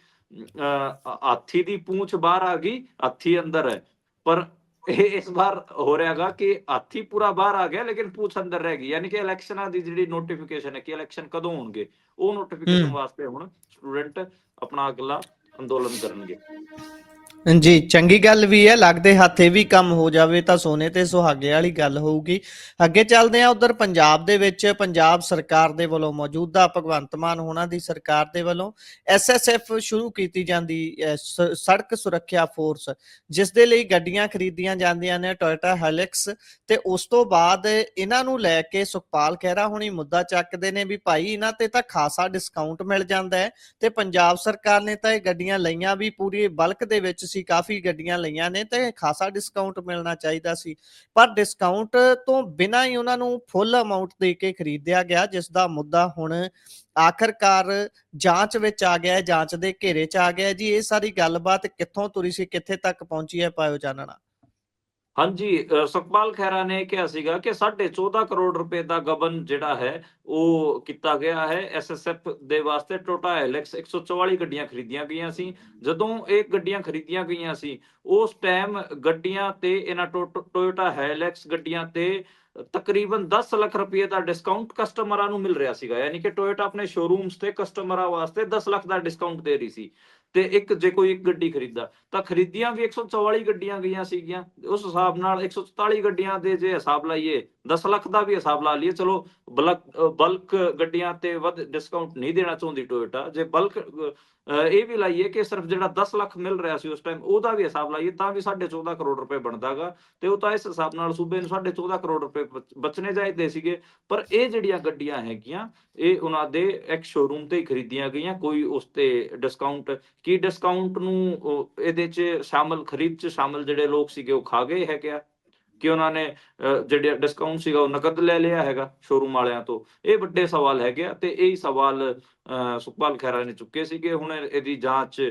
ਹਾਥੀ ਦੀ ਪੂੰਛ ਬਾਹਰ ਆ ਗਈ ਹਾਥੀ ਅੰਦਰ ਹੈ ਪਰ ਇਹ ਇਸ ਵਾਰ ਹੋ ਰਿਹਾਗਾ ਕਿ ਹਾਥੀ ਪੂਰਾ ਬਾਹਰ ਆ ਗਿਆ ਲੇਕਿਨ ਪੂੰਛ ਅੰਦਰ ਰਹਿ ਗਈ ਯਾਨੀ ਕਿ ਇਲੈਕਸ਼ਨਾਂ ਦੀ ਜਿਹੜੀ ਨੋਟੀਫਿਕੇਸ਼ਨ ਹੈ ਕਿ ਇਲੈਕਸ਼ਨ ਕਦੋਂ ਹੋਣਗੇ ਉਹ ਨੋਟੀਫਿਕੇਸ਼ਨ। ਵਾਸਤੇ ਹੁਣ ਸਟੂਡੈਂਟ ਆਪਣਾ ਅਗਲਾ ਅੰਦੋਲਨ ਕਰਨਗੇ ਜੀ, ਚੰਗੀ ਗੱਲ ਵੀ ਹੈ, ਲੱਗਦੇ ਹੱਥੇ ਵੀ ਕੰਮ ਹੋ ਜਾਵੇ ਤਾਂ ਸੋਨੇ ਤੇ ਸੁਹਾਗੇ ਵਾਲੀ ਗੱਲ ਹੋਊਗੀ। ਅੱਗੇ ਚੱਲਦੇ ਆ ਉਧਰ ਪੰਜਾਬ ਦੇ ਵਿੱਚ। ਪੰਜਾਬ ਸਰਕਾਰ ਦੇ ਵੱਲੋਂ ਮੌਜੂਦਾ ਭਗਵੰਤ ਮਾਨ ਹੋਣਾ ਦੀ ਸਰਕਾਰ ਦੇ ਵੱਲੋਂ ਐਸਐਸਐਫ ਸ਼ੁਰੂ ਕੀਤੀ ਜਾਂਦੀ ਸੜਕ ਸੁਰੱਖਿਆ ਫੋਰਸ, ਜਿਸ ਦੇ ਲਈ ਗੱਡੀਆਂ ਖਰੀਦੀਆਂ ਜਾਂਦੀਆਂ ਨੇ, ਟੋਇਟਾ ਹੈਲਿਕਸ ਤੇ ਉਸ ਤੋਂ ਬਾਅਦ ਇਹਨਾਂ ਨੂੰ ਲੈ ਕੇ ਸੁਖਪਾਲ ਖਹਿਰਾ ਹੁਣੀ ਮੁੱਦਾ ਚੱਕਦੇ ਨੇ ਵੀ ਭਾਈ ਇਹਨਾਂ ਤੇ ਤਾਂ ਖਾਸਾ ਡਿਸਕਾਊਂਟ ਮਿਲ ਜਾਂਦਾ ਹੈ ਤੇ ਪੰਜਾਬ ਸਰਕਾਰ ਨੇ ਤਾਂ ਇਹ ਗੱਡੀਆਂ ਲਈਆਂ ਵੀ ਪੂਰੀ ਬਲਕ ਦੇ ਵਿੱਚ ਸੀ ਕਾਫੀ ਗੱਡੀਆਂ ਲਈਆਂ ਨੇ ਤੇ ਖਾਸਾ ਡਿਸਕਾਊਂਟ ਮਿਲਣਾ ਚਾਹੀਦਾ ਸੀ। ਪਰ ਡਿਸਕਾਊਂਟ ਤੋਂ ਬਿਨਾਂ ਹੀ ਉਹਨਾਂ ਨੂੰ ਫੁੱਲ ਅਮਾਉਂਟ ਦੇ ਕੇ ਖਰੀਦਿਆ ਗਿਆ ਜਿਸ ਦਾ ਮੁੱਦਾ ਹੁਣ ਆਖਰਕਾਰ ਜਾਂਚ ਵਿੱਚ ਆ ਗਿਆ ਹੈ, ਜਾਂਚ ਦੇ ਘੇਰੇ 'ਚ ਆ ਗਿਆ ਜੀ, ਇਹ ਸਾਰੀ ਗੱਲਬਾਤ ਕਿੱਥੋਂ ਤੁਰੀ ਸੀ, ਕਿੱਥੇ ਤੱਕ ਪਹੁੰਚੀ ਹੈ, ਪਾਇਓ ਜਾਣਨਾ ਹਾਂਜੀ ਸੁਖਪਾਲ ਖਹਿਰਾ ਨੇ ਕਿਹਾ ਸੀਗਾ ਕਿ 14.5 ਕਰੋੜ ਰੁਪਏ ਦਾ ਗਬਨ ਜਿਹੜਾ ਹੈ, ਉਹ ਕੀਤਾ ਗਿਆ ਹੈ। ਐਸਐਸਐਫ ਦੇ ਵਾਸਤੇ ਟੋਟਾ ਹੈਲਿਕਸ 144 ਗੱਡੀਆਂ ਖਰੀਦੀਆਂ ਗਈਆਂ ਸੀ। ਜਦੋਂ ਇਹ ਗੱਡੀਆਂ ਖਰੀਦੀਆਂ ਗਈਆਂ ਸੀ, ਉਸ ਟਾਈਮ ਗੱਡੀਆਂ ਤੇ ਇਹਨਾਂ ਟੋਯੋਟਾ ਹੈਲੈਕਸ ਗੱਡੀਆਂ ਤੇ ਤਕਰੀਬਨ 10 ਲੱਖ ਰੁਪਏ ਦਾ ਡਿਸਕਾਊਂਟ ਕਸਟਮਰਾਂ ਨੂੰ ਮਿਲ ਰਿਹਾ ਸੀਗਾ। ਯਾਨੀ ਕਿ ਟੋਇਟਾ ਆਪਣੇ ਸ਼ੋਰੂਮਸ ਤੇ ਕਸਟਮਰਾਂ ਵਾਸਤੇ 10 ਲੱਖ ਦਾ ਡਿਸਕਾਊਂਟ ਦੇ ਰਹੀ ਸੀ। ਤੇ ਇੱਕ ਜੇ ਕੋਈ ਇੱਕ ਗੱਡੀ ਖਰੀਦਾ, ਤਾਂ ਖਰੀਦੀਆਂ ਵੀ 144 ਗੱਡੀਆਂ ਗਈਆਂ ਸੀਗੀਆਂ, ਉਸ ਹਿਸਾਬ ਨਾਲ 144 ਗੱਡੀਆਂ ਦੇ ਜੇ ਹਿਸਾਬ ਲਾਈਏ 10 ਲੱਖ ਦਾ ਵੀ ਹਿਸਾਬ ਲਾ ਲਈਏ, ਚਲੋ ਬਲਕ ਬਲਕ ਗੱਡੀਆਂ ਤੇ ਵੱਧ ਡਿਸਕਾਊਂਟ ਨਹੀਂ ਦੇਣਾ ਚਾਹੁੰਦੀ ਟੋਇਟਾ ਜੇ ਬਲਕ ਇਹ ਵੀ ਲਾਈਏ ਕਿ ਸਿਰਫ ਜਿਹੜਾ 10 ਲੱਖ ਮਿਲ ਰਿਹਾ ਸੀ ਉਸ ਟਾਈਮ ਉਹਦਾ ਵੀ ਹਿਸਾਬ ਲਾਈਏ ਤਾਂ ਵੀ 14.5 ਕਰੋੜ ਰੁਪਏ ਬਣਦਾਗਾ ਤੇ ਉਹ ਤਾਂ ਇਸ ਹਿਸਾਬ ਨਾਲ ਸੂਬੇ ਨੂੰ 14.5 ਕਰੋੜ ਰੁਪਏ ਬਚ- ਚਾਹੀਦੇ ਸੀਗੇ। ਪਰ ਇਹ ਜਿਹੜੀਆਂ ਗੱਡੀਆਂ ਹੈਗੀਆਂ ਇਹ ਉਹਨਾਂ ਦੇ ਇੱਕ ਸ਼ੋਰੂਮ ਤੇ ਹੀ ਖਰੀਦੀਆਂ ਗਈਆਂ ਕੋਈ ਉਸ ਤੇ ਡਿਸਕਾਊਂਟ ਕੀ ਡਿਸਕਾਊਂਟ ਨੂੰ ਇਹਦੇ ਚ ਸ਼ਾਮਲ ਖਰੀਦ ਚ ਸ਼ਾਮਲ ਜਿਹੜੇ ਲੋਕ ਸੀਗੇ ਉਹ ਖਾ ਗਏ ਹੈਗੇ ਆ? ਕਿ ਉਹਨਾਂ ਨੇ ਅਹ, ਜਿਹੜੇ ਡਿਸਕਾਊਂਟ ਸੀਗਾ ਉਹ ਨਕਦ ਲੈ ਲਿਆ ਹੈਗਾ ਸ਼ੋਰੂਮ ਵਾਲਿਆਂ ਤੋਂ? ਇਹ ਵੱਡੇ ਸਵਾਲ ਹੈਗੇ ਆ ਤੇ ਇਹ ਸਵਾਲ ਸੁਖਪਾਲ ਖਹਿਰਾ ਨੇ ਚੁੱਕੇ ਸੀਗੇ। ਹੁਣ ਇਹਦੀ ਜਾਂਚ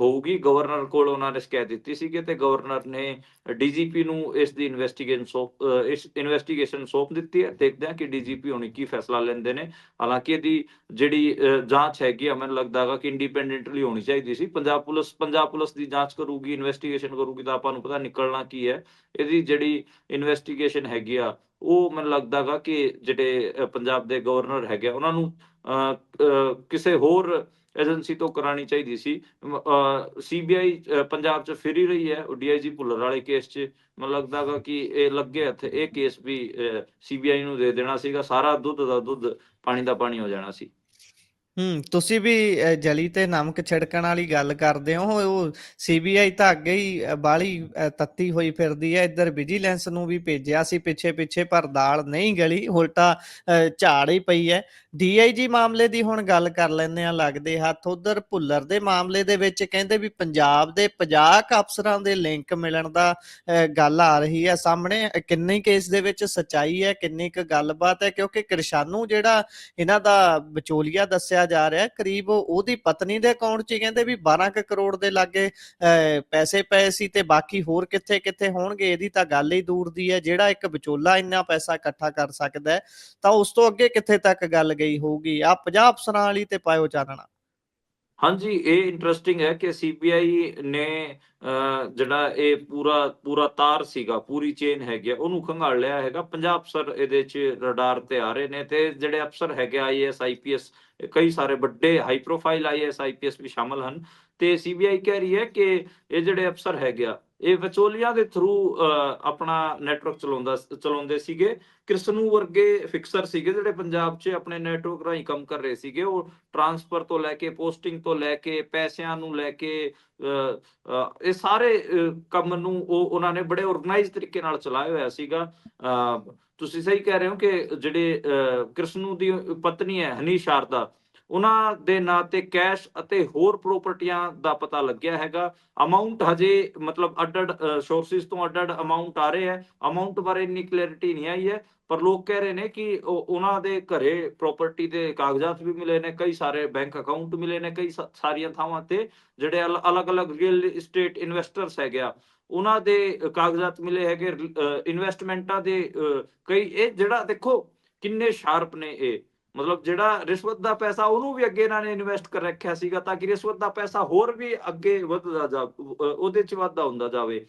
ਹੋਊਗੀ। ਗਵਰਨਰ ਕੋਲ ਉਹਨਾਂ ਨੇ ਸ਼ਿਕਾਇਤ ਦਿੱਤੀ ਸੀਗੀ ਤੇ ਗਵਰਨਰ ਨੇ ਡੀਜੀਪੀ ਨੂੰ ਇਸ ਦੀ ਇਨਵੈਸਟੀਗੇਸ਼ਨ ਸੌਂਪ ਇਸ ਇਨਵੈਸਟੀਗੇਸ਼ਨ ਸੌਂਪ ਦਿੱਤੀ ਹੈ। ਦੇਖਦੇ ਹਾਂ ਕਿ ਡੀਜੀਪੀ ਹੁਣੀ ਕੀ ਫੈਸਲਾ ਲੈਂਦੇ ਨੇ। ਹਾਲਾਂਕਿ ਇਹਦੀ ਜਿਹੜੀ ਜਾਂਚ ਹੈਗੀ ਮੈਨੂੰ ਲੱਗਦਾ ਕਿ ਇੰਡੀਪੈਂਡੈਂਟਲੀ ਹੋਣੀ ਚਾਹੀਦੀ ਸੀ। ਪੰਜਾਬ ਪੁਲਿਸ ਪੰਜਾਬ ਪੁਲਿਸ ਦੀ ਜਾਂਚ ਕਰੂਗੀ ਇਨਵੈਸਟੀਗੇਸ਼ਨ ਕਰੂਗੀ ਤਾਂ ਆਪਾਂ ਨੂੰ ਪਤਾ ਨਿਕਲਣਾ ਕੀ ਹੈ। ਇਹਦੀ ਜਿਹੜੀ ਇਨਵੈਸਟੀਗੇਸ਼ਨ ਹੈਗੀ ਆ ਉਹ ਮੈਨੂੰ ਲੱਗਦਾ ਹੈਗਾ ਕਿ ਜਿਹੜੇ ਪੰਜਾਬ ਦੇ ਗਵਰਨਰ ਹੈਗੇ ਆ, ਉਹਨਾਂ ਨੂੰ ਕਿਸੇ ਹੋਰ ਏਜੰਸੀ ਤੋਂ ਕਰਾਣੀ ਚਾਹੀਦੀ ਸੀ। ਸੀਬੀਆਈ ਪੰਜਾਬ 'ਚ ਫਿਰ ਹੀ ਰਹੀ ਹੈ। ਉਹ ਡੀਆਈਜੀ ਭੁੱਲਰ ਵਾਲੇ ਕੇਸ 'ਚ ਮੈਨੂੰ ਲੱਗਦਾ ਹੈਗਾ ਕਿ ਇਹ ਲੱਗੇ ਹੱਥ ਇਹ ਕੇਸ ਵੀ ਸੀਬੀਆਈ ਨੂੰ ਦੇ ਦੇਣਾ ਸੀਗਾ। ਸਾਰਾ ਦੁੱਧ ਦਾ ਦੁੱਧ ਪਾਣੀ ਦਾ ਪਾਣੀ ਹੋ ਜਾਣਾ ਸੀ। ਹੂੰ ਤੁਸੀਂ ਵੀ ਅ, ਜਲੀ ਤੇ ਨਮਕ ਛਿੜਕਣ ਵਾਲੀ ਗੱਲ ਕਰਦੇ ਹੋ ਉਹ ਸੀਬੀਆਈ ਤਾਂ ਅੱਗੇ ਹੀ ਬਾਲੀ ਤੱਤੀ ਹੋਈ ਫਿਰਦੀ ਹੈ ਇੱਧਰ ਵਿਜੀਲੈਂਸ ਨੂੰ ਵੀ ਭੇਜਿਆ ਸੀ ਪਿੱਛੇ ਪਿੱਛੇ ਪਰ ਦਾਲ ਨਹੀਂ ਗਲੀ ਉਲਟਾ ਅ, ਝਾੜ ਹੀ ਪਈ ਹੈ। ਡੀਆਈਜੀ ਮਾਮਲੇ ਦੀ ਹੁਣ ਗੱਲ ਕਰ ਲੈਂਦੇ ਆ ਲੱਗਦੇ ਹੱਥ ਉਧਰ ਭੁੱਲਰ ਦੇ ਮਾਮਲੇ ਦੇ ਵਿੱਚ ਕਹਿੰਦੇ ਵੀ ਪੰਜਾਬ ਦੇ 50 ਕੁ ਅਫਸਰਾਂ ਦੇ ਲਿੰਕ ਮਿਲਣ ਦਾ ਅ, ਗੱਲ ਆ ਰਹੀ ਹੈ। ਸਾਹਮਣੇ ਅ, ਕਿੰਨੀ ਕੇਸ ਦੇ ਵਿੱਚ ਸਚਾਈ ਹੈ ਕਿੰਨੀ ਕੁ ਗੱਲਬਾਤ ਹੈ ਕਿਉਂਕਿ ਕਿਰਸ਼ਾਨੂ ਜਿਹੜਾ ਇਹਨਾਂ ਦਾ ਵਿਚੋਲੀਆ ਦੱਸਿਆ ਜਾ ਰਿਹਾ ਕਰੀਬ ਉਹਦੀ ਪਤਨੀ ਦੇ ਅਕਾਊਂਟ 'ਚ ਕਹਿੰਦੇ ਵੀ 12 ਕੁ ਕਰੋੜ ਦੇ ਲਾਗੇ ਅਹ, ਪੈਸੇ ਪਏ ਸੀ ਤੇ ਬਾਕੀ ਹੋਰ ਕਿੱਥੇ ਕਿੱਥੇ ਹੋਣਗੇ ਇਹਦੀ ਤਾਂ ਗੱਲ ਹੀ ਦੂਰ ਦੀ ਹੈ। ਜਿਹੜਾ ਇੱਕ ਵਿਚੋਲਾ ਇੰਨਾ ਪੈਸਾ ਇਕੱਠਾ ਕਰ ਸਕਦਾ ਹੈ ਤਾਂ ਉਸ ਤੋਂ ਅੱਗੇ ਕਿੱਥੇ ਤੱਕ ਗੱਲ ਗਈ ਹੋਊਗੀ? ਆ 50 ਅਫਸਰਾਂ ਵਾਲੀ ਤੇ ਪਾਇਓ ਚਾਨਣਾ। ਹਾਂਜੀ, ਇਹ ਇੰਟਰਸਟਿੰਗ ਹੈ ਕਿ ਸੀਬੀਆਈ ਨੇ ਜਿਹੜਾ ਇਹ ਪੂਰਾ ਪੂਰਾ ਤਾਰ ਸੀਗਾ, ਪੂਰੀ ਚੇਨ ਹੈਗੀ ਉਹਨੂੰ ਖੰਗਾਲ ਲਿਆ ਹੈਗਾ। ਪੰਜਾਬ ਅਫਸਰ ਇਹਦੇ 'ਚ ਰਡਾਰ ਤੇ ਆ ਰਹੇ ਨੇ ਤੇ ਜਿਹੜੇ ਅਫਸਰ ਹੈਗੇ ਆਈਐਸ ਆਈਪੀਐਸ ਕਈ ਸਾਰੇ ਵੱਡੇ ਹਾਈ ਪ੍ਰੋਫਾਈਲ ਆਈਐਸ ਆਈਪੀਐਸ ਵੀ ਸ਼ਾਮਲ ਹਨ। ਤੇ ਸੀਬੀਆਈ ਕਹਿ ਰਹੀ ਹੈ ਕਿ ਇਹ ਜਿਹੜੇ ਅਫਸਰ ਹੈਗੇ ਆ ਇਹ ਵਿਚੋਲੀਆਂ ਦੇ ਥਰੂ ਆਪਣਾ ਨੈਟਵਰਕ ਚਲਾਉਂਦਾ ਚਲਾਉਂਦੇ ਸੀਗੇ। ਕ੍ਰਿਸ਼ਨੂ ਵਰਗੇ ਫਿਕਸਰ ਸੀਗੇ ਜਿਹੜੇ ਪੰਜਾਬ 'ਚ ਆਪਣੇ ਨੈਟਵਰਕ ਰਾਹੀਂ ਕੰਮ ਕਰ ਰਹੇ ਸੀਗੇ। ਉਹ ਟਰਾਂਸਫਰ ਤੋਂ ਲੈ ਕੇ ਪੋਸਟਿੰਗ ਤੋਂ ਲੈ ਕੇ ਪੈਸਿਆਂ ਨੂੰ ਲੈ ਕੇ ਇਹ ਸਾਰੇ ਕੰਮ ਨੂੰ ਉਹ ਉਹਨਾਂ ਨੇ ਬੜੇ ਆਰਗੇਨਾਈਜ਼ ਤਰੀਕੇ ਨਾਲ ਚਲਾਇਆ ਹੋਇਆ ਸੀਗਾ। ਅ, ਤੁਸੀਂ ਸਹੀ ਕਹਿ ਰਹੇ ਹੋ ਕਿ ਜਿਹੜੇ ਅ, ਕ੍ਰਿਸ਼ਨੂ ਦੀ ਪਤਨੀ ਹੈ ਹਨੀ ਸ਼ਾਰਦਾ ਉਹਨਾਂ ਦੇ ਨਾਂ ਤੇ ਕੈਸ਼ ਅਤੇ ਹੋਰ ਪ੍ਰਾਪਰਟੀਆਂ ਦਾ ਪਤਾ ਲੱਗਿਆ ਹੈਗਾ। ਅਮਾਉਂਟ ਹਜੇ ਮਤਲਬ ਅੱਡ-ਅੱਡ ਸੋਰਸਿਸ ਤੋਂ ਅੱਡ-ਅੱਡ ਅਮਾਉਂਟ ਆ ਰਹੇ ਹੈ। ਅਮਾਉਂਟ ਬਾਰੇ ਇੰਨੀ ਕਲੈਰਿਟੀ ਨਹੀਂ ਆਈ ਹੈ ਪਰ ਲੋਕ ਕਹਿ ਰਹੇ ਨੇ ਕਿ ਉਹਨਾਂ ਦੇ ਘਰੇ ਪ੍ਰਾਪਰਟੀ ਦੇ ਕਾਗਜ਼ਾਤ ਵੀ ਮਿਲੇ ਨੇ ਕਈ ਸਾਰੇ ਬੈਂਕ ਅਕਾਊਂਟ ਮਿਲੇ ਨੇ ਕਈ ਸਾਰੀਆਂ ਥਾਵਾਂ ਤੇ ਜਿਹੜੇ ਅਲ- ਅਲੱਗ-ਅਲੱਗ ਰੀਅਲ ਏਸਟੇਟ ਇਨਵੈਸਟਰਸ ਹੈਗੇ ਆ ਉਹਨਾਂ ਦੇ ਕਾਗਜ਼ਾਤ ਮਿਲੇ ਹੈਗੇ ਇਨਵੈਸਟਮੈਂਟਾਂ ਦੇ ਅ, ਕਈ ਇਹ ਜਿਹੜਾ ਦੇਖੋ ਕਿੰਨੇ ਸ਼ਾਰਪ ਨੇ ਇਹ। ਮਤਲਬ ਜਿਹੜਾ ਰਿਸ਼ਵਤ ਦਾ ਪੈਸਾ ਉਹਨੂੰ ਵੀ ਅੱਗੇ ਇਹਨਾਂ ਨੇ ਇਨਵੈਸਟ ਕਰ ਰੱਖਿਆ ਸੀਗਾ ਤਾਂ ਕਿ ਰਿਸ਼ਵਤ ਦਾ ਪੈਸਾ ਹੋਰ ਵੀ ਅੱਗੇ ਵਧਦਾ ਜਾ ਉਹਦੇ ਚ ਵਾਧਾ ਹੁੰਦਾ ਜਾਵੇ।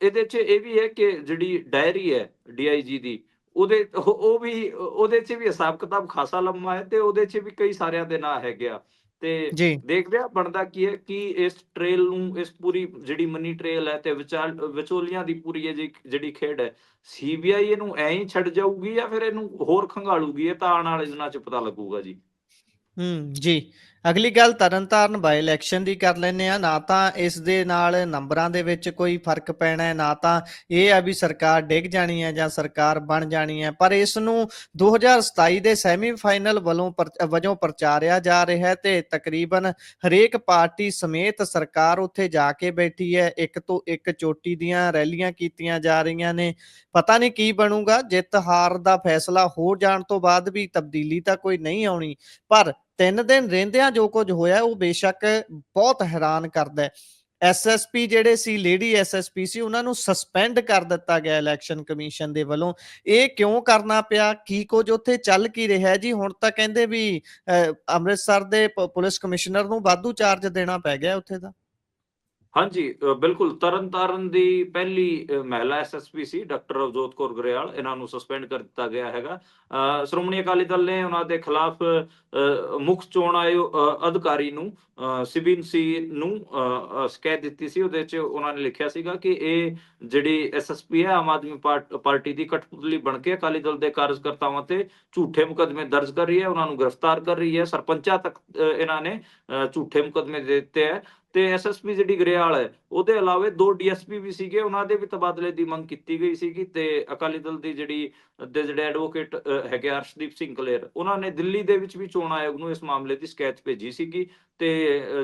ਇਹਦੇ ਚ ਇਹ ਵੀ ਹੈ ਕਿ ਜਿਹੜੀ ਡਾਇਰੀ ਹੈ ਡੀਆਈਜੀ ਦੀ, ਉਹਦੇ ਉਹ ਵੀ, ਉਹਦੇ ਚ ਵੀ ਹਿਸਾਬ ਕਿਤਾਬ ਖਾਸਾ ਲੰਮਾ ਹੈ ਤੇ ਉਹਦੇ ਚ ਵੀ ਕਈ ਸਾਰਿਆਂ ਦੇ ਨਾਂ ਹੈਗੇ ਆ। ਤੇ ਦੇਖਦੇ ਆ ਬਣਦਾ ਕੀ ਹੈ ਕਿ ਇਸ ਟ੍ਰੇਲ ਨੂੰ ਇਸ ਪੂਰੀ ਜਿਹੜੀ ਮਨੀ ਟ੍ਰੇਲ ਹੈ ਤੇ ਵਿਚਾਲ ਵਿਚੋਲੀਆਂ ਦੀ ਪੂਰੀ ਇਹ ਜਿਹੜੀ ਖੇਡ ਹੈ ਸੀਬੀਆਈ ਇਹਨੂੰ ਐਂ ਹੀ ਛੱਡ ਜਾਊਗੀ ਜਾਂ ਫਿਰ ਇਹਨੂੰ ਹੋਰ ਖੰਗਾਲੂਗੀ? ਇਹ ਤਾਂ ਆਉਣ ਵਾਲੇ ਦਿਨਾਂ 'ਚ ਪਤਾ ਲੱਗੂਗਾ ਜੀ। ਹੂੰ ਜੀ। ਅਗਲੀ ਗੱਲ ਤਰਨਤਾਰਨ ਬਾਈ ਇਲੈਕਸ਼ਨ ਦੀ ਕਰ ਲੈਨੇ ਆ ਨਾ ਤਾਂ ਇਸ ਦੇ ਨਾਲ ਨੰਬਰਾਂ ਦੇ ਵਿੱਚ ਕੋਈ ਫ਼ਰਕ ਪੈਣਾ ਹੈ, ਨਾ ਤਾਂ ਇਹ ਆ ਵੀ ਸਰਕਾਰ ਡਿੱਗ ਜਾਣੀ ਹੈ ਜਾਂ ਸਰਕਾਰ ਬਣ ਜਾਣੀ ਹੈ। ਪਰ ਇਸ ਨੂੰ 2027 ਦੇ ਸੈਮੀਫਾਈਨਲ ਵੱਲੋਂ ਵਜੋਂ ਪ੍ਰਚਾਰਿਆ ਜਾ ਰਿਹਾ ਹੈ ਤੇ ਤਕਰੀਬਨ ਹਰੇਕ ਪਾਰਟੀ ਸਮੇਤ ਸਰਕਾਰ ਉੱਥੇ ਜਾ ਕੇ ਬੈਠੀ ਹੈ। ਇੱਕ ਤੋਂ ਇੱਕ ਚੋਟੀ ਦੀਆਂ ਰੈਲੀਆਂ ਕੀਤੀਆਂ ਜਾ ਰਹੀਆਂ ਨੇ। ਪਤਾ ਨਹੀਂ ਕੀ ਬਣੂਗਾ, ਜਿੱਤ ਹਾਰ ਦਾ ਫੈਸਲਾ ਹੋ ਜਾਣ ਤੋਂ ਬਾਅਦ ਵੀ ਤਬਦੀਲੀ ਤਾਂ ਕੋਈ ਨਹੀਂ ਆਉਣੀ। ਪਰ ਤਿੰਨ ਦਿਨ ਰਹਿੰਦਿਆਂ ਜੋ ਕੁਝ ਹੋਇਆ ਉਹ ਬੇਸ਼ੱਕ ਬਹੁਤ ਹੈਰਾਨ ਕਰਦਾ ਹੈ। ਐਸਐਸਪੀ ਜਿਹੜੇ ਸੀ ਲੇਡੀ ਐਸਐਸਪੀ ਸੀ ਉਹਨਾਂ ਨੂੰ ਸਸਪੈਂਡ ਕਰ ਦਿੱਤਾ ਗਿਆ ਇਲੈਕਸ਼ਨ ਕਮਿਸ਼ਨ ਦੇ ਵੱਲੋਂ। ਇਹ ਕਿਉਂ ਕਰਨਾ ਪਿਆ? ਕੀ ਕੁਝ ਉੱਥੇ ਚੱਲ ਕੀ ਰਿਹਾ ਜੀ ਹੁਣ ਤਾਂ ਕਹਿੰਦੇ ਵੀ ਅਹ, ਅੰਮ੍ਰਿਤਸਰ ਦੇ ਪੁਲਿਸ ਕਮਿਸ਼ਨਰ ਨੂੰ ਵਾਧੂ ਚਾਰਜ ਦੇਣਾ ਪੈ ਗਿਆ ਉੱਥੇ ਦਾ ਹਾਂਜੀ ਅ, ਬਿਲਕੁਲ। ਤਰਨਤਾਰਨ ਦੀ ਪਹਿਲੀ ਮਹਿਲਾ ਐਸਐਸਪੀ ਸੀ ਡਾਕਟਰ ਅਵਜੋਤ ਕੌਰ ਗਰੇਵਾਲ ਇਹਨਾਂ ਨੂੰ ਸਸਪੈਂਡ ਕਰ ਦਿੱਤਾ ਗਿਆ ਹੈਗਾ। ਸ਼੍ਰੋਮਣੀ ਅਕਾਲੀ ਦਲ ਨੇ ਉਹਨਾਂ ਦੇ ਖਿਲਾਫ ਮੁੱਖ ਚੋਣ ਆਯੋਗ ਅਧਿਕਾਰੀ ਨੂੰ ਸਿਬਿਨ ਸੀ ਨੂੰ ਸ਼ਿਕਾਇਤ ਦਿੱਤੀ ਸੀ। ਉਹਦੇ ਵਿੱਚ ਉਹਨਾਂ ਨੇ ਲਿਖਿਆ ਸੀਗਾ ਕਿ ਇਹ ਜਿਹੜੀ ਐਸਐਸਪੀ ਹੈ ਆਮ ਆਦਮੀ ਪਾਰਟੀ ਦੀ ਕਠਪੁਤਲੀ ਬਣ ਕੇ ਅਕਾਲੀ ਦਲ ਦੇ ਕਾਰਜਕਰਤਾਵਾਂ ਤੇ ਝੂਠੇ ਮੁਕਦਮੇ ਦਰਜ ਕਰ ਰਹੀ ਹੈ ਉਹਨਾਂ ਨੂੰ ਗ੍ਰਿਫਤਾਰ ਕਰ ਰਹੀ ਹੈ। ਸਰਪੰਚਾਂ ਤੱਕ ਇਹਨਾਂ ਨੇ ਅ, ਝੂਠੇ ਮੁਕਦਮੇ ਦੇ ਦਿੱਤੇ ਹੈ। ਤੇ ਐਸਐਸਪੀ ਜਿਹੜੀ ਗਰੇਵਾਲ ਹੈ ਉਹਦੇ ਇਲਾਵਾ ਦੋ ਡੀਐਸਪੀ ਵੀ ਸੀਗੇ ਉਹਨਾਂ ਦੇ ਵੀ ਤਬਾਦਲੇ ਦੀ ਮੰਗ ਕੀਤੀ ਗਈ ਸੀਗੀ ਤੇ ਅਕਾਲੀ ਦਲ ਦੀ ਜਿਹੜੀ ਦੇ ਜਿਹੜੇ ਐਡਵੋਕੇਟ ਹੈਗੇ ਅਰਸ਼ਦੀਪ ਸਿੰਘ ਕਲੇਰ ਉਹਨਾਂ ਨੇ ਦਿੱਲੀ ਦੇ ਵਿੱਚ ਵੀ ਚੋਣ ਆਯੋਗ ਨੂੰ ਇਸ ਮਾਮਲੇ ਦੀ ਸ਼ਿਕਾਇਤ ਭੇਜੀ ਸੀਗੀ ਤੇ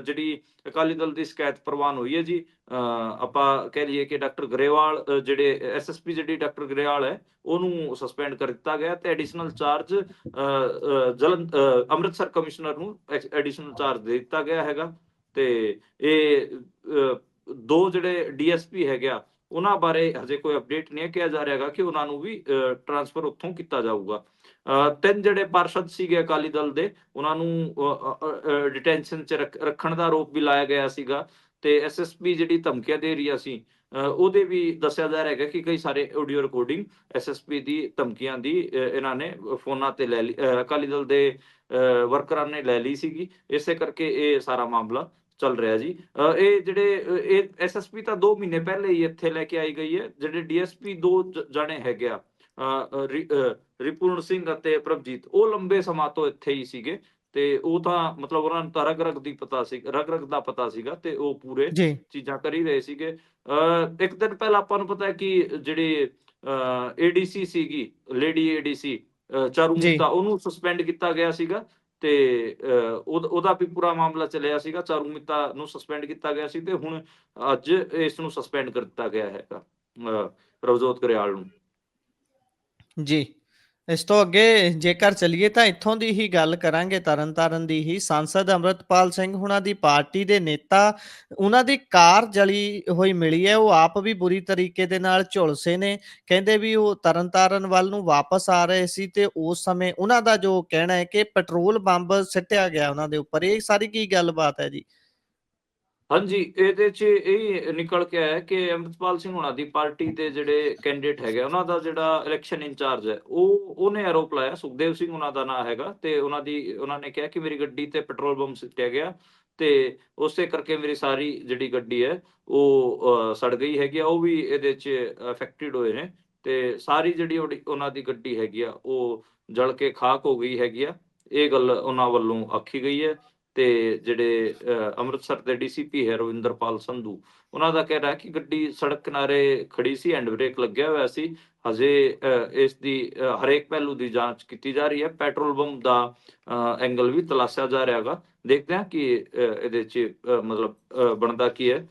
ਜਿਹੜੀ ਅਕਾਲੀ ਦਲ ਦੀ ਸ਼ਿਕਾਇਤ ਪ੍ਰਵਾਨ ਹੋਈ ਹੈ ਜੀ ਅ, ਆਪਾਂ ਕਹਿ ਲਈਏ ਕਿ ਡਾਕਟਰ ਗਰੇਵਾਲ ਅ, ਜਿਹੜੇ ਐਸਐਸਪੀ ਜਿਹੜੀ ਡਾਕਟਰ ਗਰੇਵਾਲ ਹੈ ਉਹਨੂੰ ਸਸਪੈਂਡ ਕਰ ਦਿੱਤਾ ਗਿਆ ਤੇ ਐਡੀਸ਼ਨਲ ਚਾਰਜ ਜਲਨ ਅੰਮ੍ਰਿਤਸਰ ਕਮਿਸ਼ਨਰ ਨੂੰ ਐਡੀਸ਼ਨਲ ਚਾਰਜ ਦੇ ਦਿੱਤਾ ਗਿਆ ਹੈਗਾ। ਤੇ ਇਹ ਅ, ਦੋ ਜਿਹੜੇ ਡੀਐਸਪੀ ਹੈਗੇ ਆ ਉਹਨਾਂ ਬਾਰੇ ਹਜੇ ਕੋਈ ਅਪਡੇਟ ਨਹੀਂ ਕਿਹਾ ਜਾ ਰਿਹਾਗਾ ਕਿ ਉਹਨਾਂ ਨੂੰ ਵੀ ਟਰਾਂਸਫਰ ਉੱਥੋਂ ਕੀਤਾ ਜਾਊਗਾ। ਤਿੰਨ ਜਿਹੜੇ ਪਾਰਸ਼ਦ ਸੀਗੇ ਅਕਾਲੀ ਦਲ ਦੇ ਉਹਨਾਂ ਨੂੰ ਡਿਟੈਂਸ਼ਨ 'ਚ ਰੱਖਣ ਦਾ ਆਰੋਪ ਵੀ ਲਾਇਆ ਗਿਆ ਸੀਗਾ ਤੇ ਐਸਐਸਪੀ ਜਿਹੜੀ ਧਮਕੀਆਂ ਦੇ ਰਹੀ ਸੀ ਉਹਦੇ ਵੀ ਦੱਸਿਆ ਜਾ ਰਿਹਾ ਹੈਗਾ ਕਿ ਕਈ ਸਾਰੇ ਆਡੀਓ ਰਿਕਾਰਡਿੰਗ ਐਸਐਸਪੀ ਦੀ ਧਮਕੀਆਂ ਦੀ ਇਹਨਾਂ ਨੇ ਫੋਨਾਂ ਤੇ ਲੈ ਲਈ ਅਕਾਲੀ ਦਲ ਦੇ ਅ, ਵਰਕਰਾਂ ਨੇ ਲੈ ਲਈ ਸੀਗੀ। ਇਸੇ ਕਰਕੇ ਇਹ ਸਾਰਾ ਮਾਮਲਾ ਚੱਲ ਰਿਹਾ ਜੀ। ਇਹ ਜਿਹੜੇ ਇਹ ਐਸਐਸਪੀ ਤਾਂ 2 ਮਹੀਨੇ ਪਹਿਲੇ ਹੀ ਇੱਥੇ ਲੈ ਕੇ ਆਈ ਗਈ ਹੈ। ਜਿਹੜੇ ਡੀਐਸਪੀ ਦੋ ਜਣੇ ਹੈਗੇ ਆ ਰਿਪੂਰਨ ਸਿੰਘ ਅਤੇ ਪ੍ਰਭਜੀਤ ਉਹ ਲੰਬੇ ਸਮਾਂ ਤੋਂ ਇੱਥੇ ਹੀ ਸੀਗੇ। ਤੇ ਉਹ ਤਾਂ ਮਤਲਬ ਉਹਨਾਂ ਨੂੰ ਤਾਂ ਰਗ ਰਗ ਦੀ ਪਤਾ ਸੀ ਰਗ ਰਗ ਦਾ ਪਤਾ ਸੀਗਾ ਤੇ ਉਹ ਪੂਰੇ ਚੀਜ਼ਾਂ ਕਰ ਹੀ ਰਹੇ ਸੀਗੇ। ਇੱਕ ਦਿਨ ਪਹਿਲਾਂ ਆਪਾਂ ਨੂੰ ਪਤਾ ਹੈ ਕਿ ਜਿਹੜੀ ਏਡੀਸੀ ਸੀਗੀ ਲੇਡੀ ਏਡੀਸੀ ਚਾਰੂ। ਮੁੱਤਾ ਉਹਨੂੰ ਸਸਪੈਂਡ ਕੀਤਾ ਗਿਆ ਸੀਗਾ। ਤੇ ਅ, ਉਹਦਾ ਵੀ ਪੂਰਾ ਮਾਮਲਾ ਚੱਲਿਆ ਸੀਗਾ। ਚਾਰੂ ਮਿੱਤਾ ਨੂੰ ਸਸਪੈਂਡ ਕੀਤਾ ਗਿਆ ਸੀ ਤੇ ਹੁਣ ਅੱਜ ਇਸ ਨੂੰ ਸਸਪੈਂਡ ਕਰ ਦਿੱਤਾ ਗਿਆ ਹੈਗਾ ਅ, ਰਵਜੋਤ ਕਰਿਆਲ ਨੂੰ। ਜੀ। ਇਸ ਤੋਂ ਅੱਗੇ ਜੇਕਰ ਚਲੀਏ ਤਾਂ ਇੱਥੋਂ ਦੀ ਹੀ ਗੱਲ ਕਰਾਂਗੇ, ਤਰਨਤਾਰਨ ਦੀ ਹੀ। ਸੰਸਦ ਅੰਮ੍ਰਿਤਪਾਲ ਸਿੰਘ ਹੁਣਾਂ ਦੀ ਪਾਰਟੀ ਦੇ ਨੇਤਾ, ਉਹਨਾਂ ਦੀ ਕਾਰ ਜਲੀ ਹੋਈ ਮਿਲੀ ਹੈ। ਉਹ ਆਪ ਵੀ ਬੁਰੀ ਤਰੀਕੇ ਦੇ ਨਾਲ ਝੁਲਸੇ ਨੇ। ਕਹਿੰਦੇ ਵੀ ਉਹ ਤਰਨਤਾਰਨ ਵੱਲ ਨੂੰ ਵਾਪਸ ਆ ਰਹੇ ਸੀ ਤੇ ਉਸ ਸਮੇਂ ਉਹਨਾਂ ਦਾ ਜੋ ਕਹਿਣਾ ਹੈ ਕਿ ਪੈਟਰੋਲ ਬੰਬ ਸਿੱਟਿਆ ਗਿਆ ਉਹਨਾਂ ਦੇ ਉੱਪਰ। ਇਹ ਸਾਰੀ ਕੀ ਗੱਲਬਾਤ ਹੈ ਜੀ? ਹਾਂਜੀ, ਇਹਦੇ 'ਚ ਇਹ ਨਿਕਲ ਕੇ ਆਇਆ ਕਿ ਅੰਮ੍ਰਿਤਪਾਲ ਸਿੰਘ ਹੁਣਾਂ ਦੀ ਪਾਰਟੀ ਦੇ ਜਿਹੜੇ ਕੈਂਡੀਡੇਟ ਹੈਗੇ ਉਹਨਾਂ ਦਾ ਜਿਹੜਾ ਇਲੈਕਸ਼ਨ ਇੰਚਾਰਜ ਹੈ, ਉਹ, ਉਹਨੇ ਆਰੋਪ ਲਾਇਆ, ਸੁਖਦੇਵ ਸਿੰਘ ਉਹਨਾਂ ਦਾ ਨਾਂ ਹੈਗਾ ਤੇ ਉਹਨਾਂ ਦੀ, ਉਹਨਾਂ ਨੇ ਕਿਹਾ ਕਿ ਮੇਰੀ ਗੱਡੀ ਤੇ ਪੈਟਰੋਲ ਬੰਬ ਸਿੱਟਿਆ ਗਿਆ ਤੇ ਉਸੇ ਕਰਕੇ ਮੇਰੀ ਸਾਰੀ ਜਿਹੜੀ ਗੱਡੀ ਹੈ, ਉਹ ਸੜ ਗਈ ਹੈਗੀ ਆ, ਉਹ ਵੀ ਇਹਦੇ 'ਚ ਅਫੈਕਟਡ ਹੋਏ ਨੇ ਤੇ ਸਾਰੀ ਜਿਹੜੀ ਉਹਨਾਂ ਦੀ ਗੱਡੀ ਹੈਗੀ ਆ, ਉਹ ਜਲ ਕੇ ਖਾਕ ਹੋ ਗਈ ਹੈਗੀ ਆ, ਇਹ ਗੱਲ ਉਹਨਾਂ ਵੱਲੋਂ ਆਖੀ ਗਈ ਹੈ ਤੇ ਜਿਹੜੇ ਅੰਮ੍ਰਿਤਸਰ ਦੇ ਡੀਸੀਪੀ ਹੈ ਰਵਿੰਦਰਪਾਲ ਸੰਧੂ ਉਹਨਾਂ ਦਾ ਕਹਿਣਾ ਹੈ ਕਿ ਗੱਡੀ ਸੜਕ ਕਿਨਾਰੇ ਖੜੀ ਸੀ ਹੈਂਡ ਬ੍ਰੇਕ ਲੱਗਿਆ ਹੋਇਆ ਸੀ। ਹਜੇ ਇਸ ਦੀ ਹਰੇਕ ਪਹਿਲੂ ਦੀ ਜਾਂਚ ਕੀਤੀ ਜਾ ਰਹੀ ਹੈ। ਪੈਟਰੋਲ ਬੰਬ ਦਾ ਐਂਗਲ ਵੀ ਤਲਾਸ਼ਿਆ ਜਾ ਰਿਹਾ ਹੈਗਾ। ਦੇਖਦੇ ਹਾਂ ਕਿ ਇਹਦੇ ਚ ਮਤਲਬ ਬਣਦਾ ਕੀ ਹੈ।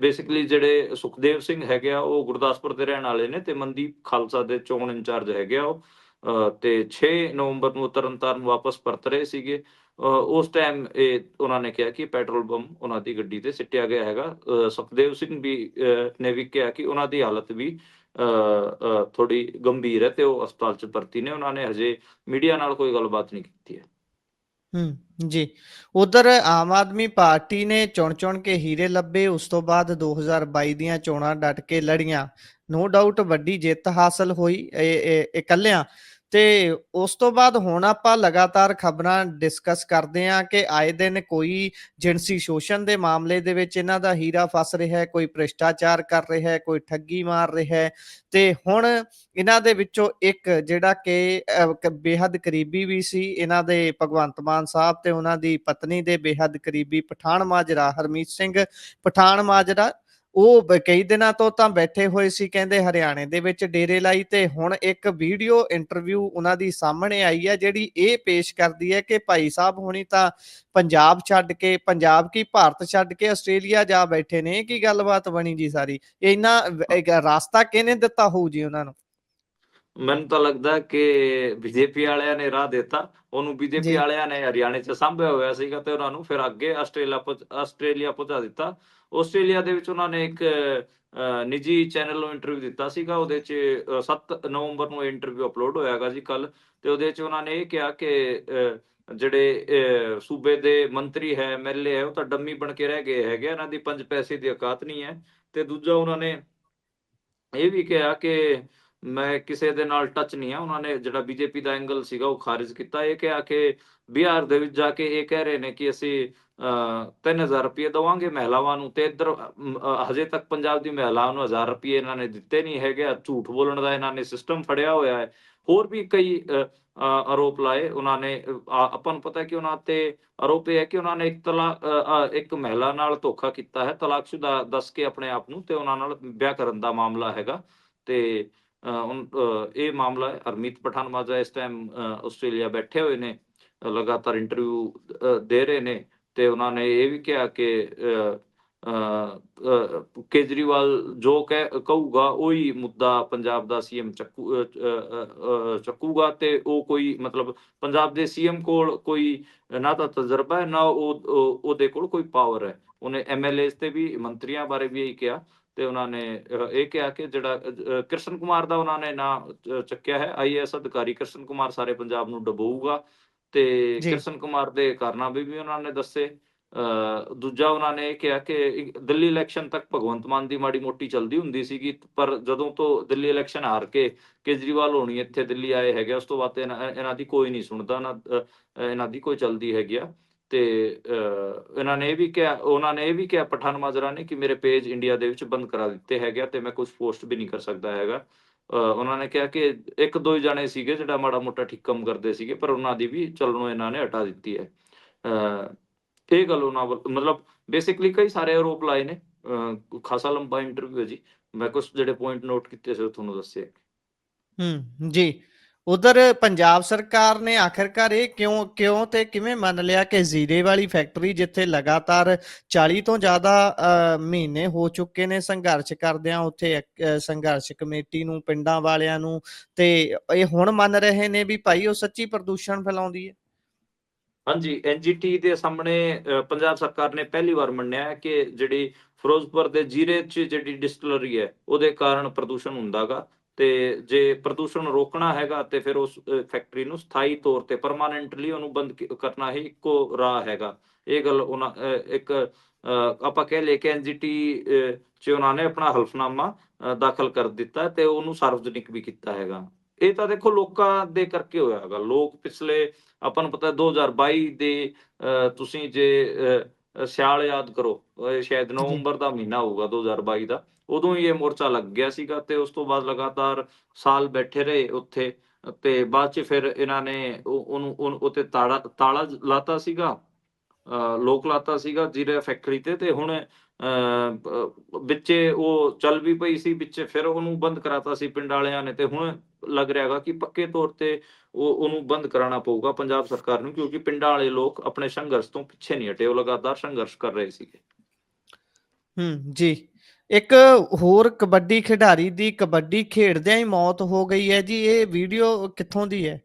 ਬੇਸਿਕਲੀ ਜਿਹੜੇ ਸੁਖਦੇਵ ਸਿੰਘ ਹੈਗੇ ਆ ਉਹ ਗੁਰਦਾਸਪੁਰ ਦੇ ਰਹਿਣ ਵਾਲੇ ਨੇ ਤੇ ਮਨਦੀਪ ਖਾਲਸਾ ਦੇ ਚੋਣ ਇੰਚਾਰਜ ਹੈਗੇ ਆ ਉਹ। ਅ, ਤੇ 6 ਨਵੰਬਰ ਨੂੰ ਤਰਨਤਾਰਨ ਵਾਪਸ ਪਰਤ ਰਹੇ ਸੀਗੇ। ਉਸ ਟਾਈਮ ਇਹ ਉਹਨਾਂ ਨੇ ਕਿਹਾ ਕਿ ਪੈਟਰੋਲ ਬੰਬ ਉਹਨਾਂ ਦੀ ਗੱਡੀ ਤੇ ਸਿੱਟਿਆ ਗਿਆ ਹੈਗਾ। ਸੁਖਦੇਵ ਸਿੰਘ ਵੀ ਨੇ ਵੀ ਕਿਹਾ ਕਿ ਉਹਨਾਂ ਦੀ ਹਾਲਤ ਵੀ ਥੋੜੀ ਗੰਭੀਰ ਹੈ ਤੇ ਉਹ ਹਸਪਤਾਲ ਚ ਭਰਤੀ ਨੇ। ਉਹਨਾਂ ਨੇ ਹਜੇ ਮੀਡੀਆ ਨਾਲ ਕੋਈ ਗੱਲਬਾਤ ਨਹੀਂ ਕੀਤੀ ਹੈ। ਹੂੰ, ਜੀ। ਉਧਰ ਆਮ ਆਦਮੀ ਪਾਰਟੀ ਨੇ ਚੁਣ ਚੁਣ ਕੇ ਹੀਰੇ ਲੱਭੇ। ਉਸ ਤੋਂ ਬਾਅਦ 2022 ਦੀਆਂ ਚੋਣਾਂ ਡਟ ਕੇ ਲੜੀਆਂ। ਨੋ ਡਾਊਟ ਵੱਡੀ ਜਿੱਤ ਹਾਸਲ ਹੋਈ। ਇਹ- ਇਕੱਲਿਆਂ ਤੇ ਉਸ ਤੋਂ ਬਾਅਦ ਹੁਣ ਆਪਾਂ ਲਗਾਤਾਰ ਖਬਰਾਂ ਡਿਸਕਸ ਕਰਦੇ ਹਾਂ ਕਿ ਆਏ ਦਿਨ ਕੋਈ ਜਿਨਸੀ ਸ਼ੋਸ਼ਣ ਦੇ ਮਾਮਲੇ ਦੇ ਵਿੱਚ ਇਹਨਾਂ ਦਾ ਹੀਰਾ ਫਸ ਰਿਹਾ ਹੈ, ਕੋਈ ਭ੍ਰਿਸ਼ਟਾਚਾਰ ਕਰ ਰਿਹਾ ਹੈ, ਕੋਈ ਠੱਗੀ ਮਾਰ ਰਿਹਾ ਹੈ ਤੇ ਹੁਣ ਇਹਨਾਂ ਦੇ ਵਿੱਚੋਂ ਇੱਕ ਜਿਹੜਾ ਕਿ, ਬੇਹੱਦ ਕਰੀਬੀ ਵੀ ਸੀ, ਇਹਨਾਂ ਦੇ ਭਗਵੰਤ ਮਾਨ ਸਾਹਿਬ ਤੇ ਉਹਨਾਂ ਦੀ ਪਤਨੀ ਦੇ ਬੇਹੱਦ ਕਰੀਬੀ ਪਠਾਨ ਮਾਜਰਾ ਹਰਮੀਤ ਸਿੰਘ, ਪਠਾਨ ਮਾਜਰਾ ਉਹ ਕਈ ਦਿਨਾਂ ਤੋਂ ਤਾਂ ਬੈਠੇ ਹੋਏ ਸੀ ਕਹਿੰਦੇ ਹਰਿਆਣੇ ਦੇ ਵਿੱਚ ਡੇਰੇ ਲਾਈ ਤੇ ਹੁਣ ਇੱਕ ਵੀਡੀਓ ਇੰਟਰਵਿਊ ਉਹਨਾਂ ਦੀ ਸਾਹਮਣੇ ਆਈ ਹੈ ਜਿਹੜੀ ਇਹ ਪੇਸ਼ ਕਰਦੀ ਹੈ ਕਿ ਭਾਈ ਸਾਹਿਬ ਹੁਣੀ ਤਾਂ ਪੰਜਾਬ ਛੱਡ ਕੇ ਪੰਜਾਬ ਕੀ ਭਾਰਤ ਛੱਡ ਕੇ ਆਸਟ੍ਰੇਲੀਆ ਜਾ ਬੈਠੇ ਨੇ ਕੀ ਗੱਲਬਾਤ ਬਣੀ ਜੀ ਸਾਰੀ? ਇੱਕ ਰਾਸਤਾ ਕਿਹਨੇ ਦਿੱਤਾ ਹੋਊ ਜੀ ਉਹਨਾਂ ਨੂੰ? ਮੈਨੂੰ ਤਾਂ ਲੱਗਦਾ ਕਿ ਬੀਜੇਪੀ ਵਾਲਿਆਂ ਨੇ ਰਾਹ ਦਿੱਤਾ ਉਹਨੂੰ ਬੀਜੇਪੀ। ਵਾਲਿਆਂ ਨੇ ਹਰਿਆਣੇ 'ਚ ਸਾਂਭਿਆ ਹੋਇਆ ਸੀਗਾ ਤੇ ਉਹਨਾਂ ਨੂੰ ਫਿਰ ਅੱਗੇ ਆਸਟ੍ਰੇਲੀਆ ਆਸਟ੍ਰੇਲੀਆ ਪਹੁੰਚਾ ਦਿੱਤਾ। ਆਸਟ੍ਰੇਲੀਆ ਦੇ ਵਿੱਚ ਉਹਨਾਂ ਨੇ ਇੱਕ ਨਿੱਜੀ ਚੈਨਲ ਨੂੰ ਇੰਟਰਵਿਊ ਦਿੱਤਾ ਸੀਗਾ ਉਹਦੇ 'ਚ 7 ਨਵੰਬਰ ਨੂੰ ਇੰਟਰਵਿਊ ਅਪਲੋਡ ਹੋਇਆਗਾ ਜੀ ਕੱਲ ਤੇ ਉਹਦੇ 'ਚ ਉਹਨਾਂ ਨੇ ਇਹ ਕਿਹਾ ਕਿ ਅ, ਜਿਹੜੇ ਅ, ਸੂਬੇ ਦੇ ਮੰਤਰੀ ਹੈ ਐਮਐਲਏ ਹੈ ਉਹ ਤਾਂ ਡੰਮੀ ਬਣ ਕੇ ਰਹਿ ਗਏ ਹੈਗੇ ਇਹਨਾਂ ਦੀ ਪੰਜ ਪੈਸੇ ਦੀ ਔਕਾਤ ਨਹੀਂ ਹੈ ਤੇ ਦੂਜਾ ਉਹਨਾਂ ਨੇ ਇਹ ਵੀ ਕਿਹਾ ਕਿ ਮੈਂ ਕਿਸੇ ਦੇ ਨਾਲ ਟੱਚ ਨਹੀਂ ਆ। ਉਹਨਾਂ ਨੇ ਜਿਹੜਾ ਬੀਜੇਪੀ ਦਾ ਐਂਗਲ ਸੀਗਾ ਉਹ ਖਾਰਿਜ ਕੀਤਾ। ਇਹ ਕਿਹਾ ਕਿ ਬਿਹਾਰ ਦੇ ਵਿੱਚ ਜਾ ਕੇ ਇਹ ਕਹਿ ਰਹੇ ਨੇ ਕਿ ਅਸੀਂ ਅ, 3000 ਰੁਪਏ ਦਵਾਂਗੇ ਮਹਿਲਾਵਾਂ ਨੂੰ ਤੇ ਇੱਧਰ ਹਜੇ ਤੱਕ ਪੰਜਾਬ ਦੀ ਮਹਿਲਾਵਾਂ ਨੂੰ 1000 ਰੁਪਏ ਇਹਨਾਂ ਨੇ ਦਿੱਤੇ ਨਹੀਂ ਹੈਗੇ। ਝੂਠ ਬੋਲਣ ਦਾ ਇਹਨਾਂ ਨੇ ਸਿਸਟਮ ਫੜਿਆ ਹੋਇਆ ਹੈ। ਹੋਰ ਵੀ ਕਈ ਆਰੋਪ ਲਾਏ। ਉਹਨਾਂ ਨੇ ਆਪਾਂ ਨੂੰ ਪਤਾ ਕਿ ਉਹਨਾਂ ਤੇ ਆਰੋਪ ਇਹ ਹੈ ਕਿ ਉਹਨਾਂ ਨੇ ਇੱਕ ਤਲਾ ਇੱਕ ਮਹਿਲਾ ਨਾਲ ਧੋਖਾ ਕੀਤਾ ਹੈ। ਤਲਾਕਸ਼ੁਦਾ ਦੱਸ ਕੇ ਆਪਣੇ ਆਪ ਨੂੰ ਤੇ ਉਹਨਾਂ ਨਾਲ ਵਿਆਹ ਕਰਨ ਦਾ ਮਾਮਲਾ ਹੈਗਾ। ਤੇ ਇਹ ਮਾਮਲਾ ਹੈ ਹਰਮੀਤ ਪਠਾਨ ਮਾਜਰਾ ਇਸ ਟਾਈਮ ਆਸਟ੍ਰੇਲੀਆ ਬੈਠੇ ਹੋਏ ਨੇ ਲਗਾਤਾਰ ਇੰਟਰਵਿਊ ਦੇ ਰਹੇ ਨੇ ਤੇ ਉਹਨਾਂ ਨੇ ਇਹ ਵੀ ਕਿਹਾ ਕਿ ਕੇਜਰੀਵਾਲ ਜੋ ਕਹੂਗਾ ਉਹੀ ਮੁੱਦਾ ਪੰਜਾਬ ਦਾ ਸੀਐਮ ਚੱਕੂ ਚੱਕੂਗਾ ਤੇ ਉਹ ਕੋਈ ਮਤਲਬ ਪੰਜਾਬ ਦੇ ਸੀਐਮ ਕੋਲ ਕੋਈ ਨਾ ਤਾਂ ਤਜਰਬਾ ਹੈ, ਨਾ ਉਹ ਉਹਦੇ ਕੋਲ ਕੋਈ ਪਾਵਰ ਹੈ। ਉਹਨੇ ਐਮਐਲਏਸ ਤੇ ਵੀ ਮੰਤਰੀਆਂ ਬਾਰੇ ਵੀ ਇਹੀ ਕਿਹਾ। ਤੇ ਉਹਨਾਂ ਨੇ ਇਹ ਕਿਹਾ ਕਿ ਜਿਹੜਾ ਕ੍ਰਿਸ਼ਨ ਕੁਮਾਰ ਦਾ ਉਹਨਾਂ ਨੇ ਨਾਂ ਚੱਕਿਆ ਹੈ। ਆਈਏਐਸ ਅਧਿਕਾਰੀ ਕ੍ਰਿਸ਼ਨ ਕੁਮਾਰ ਸਾਰੇ ਪੰਜਾਬ ਨੂੰ ਡਬੋਊਗਾ। ਤੇ। ਕ੍ਰਿਸ਼ਨ ਕੁਮਾਰ ਦੇ ਕਾਰਨਾਮੇ ਵੀ ਉਹਨਾਂ ਨੇ ਦੱਸੇ। ਦੂਜਾ ਉਹਨਾਂ ਨੇ ਇਹ ਕਿਹਾ ਕਿ ਦਿੱਲੀ ਇਲੈਕਸ਼ਨ ਤੱਕ ਭਗਵੰਤ ਮਾਨ ਦੀ ਮਾੜੀ ਮੋਟੀ ਚਲਦੀ ਹੁੰਦੀ ਸੀਗੀ ਪਰ ਜਦੋਂ ਤੋਂ ਦਿੱਲੀ ਇਲੈਕਸ਼ਨ ਹਾਰ ਕੇ ਕੇਜਰੀਵਾਲ ਹੋਣੀ ਇੱਥੇ ਦਿੱਲੀ ਆਏ ਹੈਗੇ ਉਸ ਤੋਂ ਬਾਅਦ ਇਹਨਾਂ ਦੀ ਕੋਈ ਨਹੀਂ ਸੁਣਦਾ ਨਾ ਇਹਨਾਂ ਦੀ ਕੋਈ ਚਲਦੀ ਹੈਗੀ ਆ। ਤੇ ਇਹਨਾਂ ਨੇ ਇਹ ਵੀ ਕਿਹਾ, ਉਹਨਾਂ ਨੇ ਇਹ ਵੀ ਕਿਹਾ ਪਠਾਨ ਮਾਜਰਾ ਨੇ ਕਿ ਮੇਰੇ ਪੇਜ ਇੰਡੀਆ ਦੇ ਵਿੱਚ ਬੰਦ ਕਰਾ ਦਿੱਤੇ ਹੈਗੇ ਤੇ ਮੈਂ ਕੁਝ ਪੋਸਟ ਵੀ ਨਹੀਂ ਕਰ ਸਕਦਾ ਹੈਗਾ। ਉਹਨਾਂ ਨੇ ਕਿਹਾ ਕਿ ਇੱਕ ਦੋ ਜਣੇ ਸੀਗੇ ਜਿਹੜਾ ਮਾੜਾ ਮੋਟਾ ਠੀਕ ਕੰਮ ਕਰਦੇ ਸੀਗੇ, ਪਰ ਉਹਨਾਂ ਦੀ ਵੀ ਚੱਲਣੋਂ ਇਹਨਾਂ ਨੇ ਹਟਾ ਦਿੱਤੀ ਹੈ। ਇਹ ਗੱਲ ਉਹਨਾਂ ਵੱਲ, ਮਤਲਬ ਬੇਸਿਕਲੀ ਕਈ ਸਾਰੇ ਆਰੋਪ ਲਾਏ ਨੇ। ਖਾਸਾ ਲੰਬਾ ਇੰਟਰਵਿਊ ਹੈ ਜੀ। ਮੈਂ ਕੁਝ ਜਿਹੜੇ ਪੁਆਇੰਟ ਨੋਟ ਕੀਤੇ ਸੀ ਤੁਹਾਨੂੰ ਦੱਸੇ ਹੂੰ, ਜੀ। ਉਧਰ ਪੰਜਾਬ ਸਰਕਾਰ ਨੇ ਆਖਿਰਕਾਰ ਇਹ ਕਿਉਂ ਕਿਉਂ ਤੇ ਕਿਵੇਂ ਮੰਨ ਲਿਆ ਕਿ ਜ਼ੀਰੇ ਵਾਲੀ ਫੈਕਟਰੀ ਜਿੱਥੇ ਲਗਾਤਾਰ 40 ਤੋਂ ਜ਼ਿਆਦਾ ਮਹੀਨੇ ਹੋ ਚੁੱਕੇ ਨੇ ਸੰਘਰਸ਼ ਕਰਦਿਆਂ ਉੱਥੇ ਸੰਘਰਸ਼ ਕਮੇਟੀ ਨੂੰ, ਪਿੰਡਾਂ ਵਾਲਿਆਂ ਨੂੰ ਤੇ ਇਹ ਹੁਣ ਮੰਨ ਰਹੇ ਨੇ ਵੀ ਭਾਈ ਉਹ ਸੱਚੀ ਪ੍ਰਦੂਸ਼ਣ ਫੈਲਾਉਂਦੀ ਹੈ? ਹਾਂਜੀ ਐਨਜੀਟੀ ਦੇ ਸਾਹਮਣੇ ਪੰਜਾਬ ਸਰਕਾਰ ਨੇ ਪਹਿਲੀ ਵਾਰ ਮੰਨਿਆ ਕਿ ਜਿਹੜੀ ਫਿਰੋਜ਼ਪੁਰ ਦੇ ਜੀਰੇ 'ਚ ਜਿਹੜੀ ਡਿਸਟਿਲਰੀ ਹੈ, ਉਹਦੇ ਕਾਰਨ ਪ੍ਰਦੂਸ਼ਣ ਹੁੰਦਾਗਾ। ਤੇ ਜੇ ਪ੍ਰਦੂਸ਼ਣ ਰੋਕਣਾ ਹੈਗਾ ਤੇ ਫਿਰ ਉਸ ਫੈਕਟਰੀ ਨੂੰ ਸਥਾਈ ਤੌਰ ਤੇ ਪਰਮਾਨੈਂਟਲੀ ਉਹਨੂੰ ਬੰਦ ਕਰਨਾ ਹੀ ਇੱਕੋ ਰਾਹ ਹੈਗਾ। ਇਹ ਗੱਲ ਉਹਨਾਂ ਇੱਕ ਆਪਾਂ ਕਹਿ ਲਏ ਕਿ ਐਨਜੀਟੀ 'ਚ ਉਹਨਾਂ ਨੇ ਆਪਣਾ ਹਲਫਨਾਮਾ ਦਾਖਲ ਕਰ ਦਿੱਤਾ ਤੇ ਉਹਨੂੰ ਸਾਰਵਜਨਿਕ ਵੀ ਕੀਤਾ ਹੈਗਾ। ਇਹ ਤਾਂ ਦੇਖੋ ਲੋਕਾਂ ਦੇ ਕਰਕੇ ਹੋਇਆ ਹੈਗਾ। ਲੋਕ ਪਿਛਲੇ ਆਪਾਂ ਨੂੰ ਪਤਾ 2022 ਦੇ ਅਹ, ਤੁਸੀਂ ਜੇ ਸਿਆਲ ਯਾਦ ਕਰੋ ਸ਼ਾਇਦ ਨਵੰਬਰ ਦਾ ਮਹੀਨਾ ਹੋਊਗਾ 2022 ਦਾ। ਉਦੋਂ ਹੀ ਇਹ ਮੋਰਚਾ ਲੱਗ ਗਿਆ ਸੀਗਾ ਤੇ ਉਸ ਤੋਂ ਬਾਅਦ ਲਗਾਤਾਰ ਸਾਲ ਬੈਠੇ ਰਹੇ ਉੱਥੇ ਤੇ ਬਾਅਦ ਚ ਫਿਰ ਇਹਨਾਂ ਨੇ ਉਹ- ਉਹਨੂੰ ਉੱਤੇ ਤਾਲਾ ਤਾਲਾ ਲਾਤਾ ਸੀਗਾ ਲੋਕ ਲਾਤਾ ਸੀਗਾ ਜੀਰੇ ਫੈਕਟਰੀ ਤੇ ਤੇ ਹੁਣ ਵਿੱਚੇ ਉਹ ਚੱਲ ਵੀ ਪਈ ਸੀ ਵਿੱਚੇ ਫਿਰ ਉਹਨੂੰ ਬੰਦ ਕਰਾਤਾ ਸੀ ਪਿੰਡ ਵਾਲਿਆਂ ਨੇ ਤੇ ਹੁਣ ਲੱਗ ਰਿਹਾ ਹੈਗਾ ਕਿ ਪੱਕੇ ਤੌਰ ਤੇ ਉਹ ਉਹਨੂੰ ਬੰਦ ਕਰਾਉਣਾ ਪਊਗਾ ਪੰਜਾਬ ਸਰਕਾਰ ਨੂੰ ਕਿਉਂਕਿ ਪਿੰਡਾਂ ਵਾਲੇ ਲੋਕ ਆਪਣੇ ਸੰਘਰਸ਼ ਤੋਂ ਪਿੱਛੇ ਨਹੀਂ ਹਟੇ ਉਹ ਲਗਾਤਾਰ ਸੰਘਰਸ਼ ਕਰ ਰਹੇ ਸੀਗੇ। ਹੂੰ ਜੀ। ਇੱਕ ਹੋਰ ਕਬੱਡੀ ਖਿਡਾਰੀ ਦੀ ਕਬੱਡੀ ਖੇਡਦਿਆਂ ਹੀ ਮੌਤ ਹੋ ਗਈ ਹੈ ਜੀ ਇਹ ਵੀਡੀਓ ਕਿੱਥੋਂ ਦੀ ਹੈ?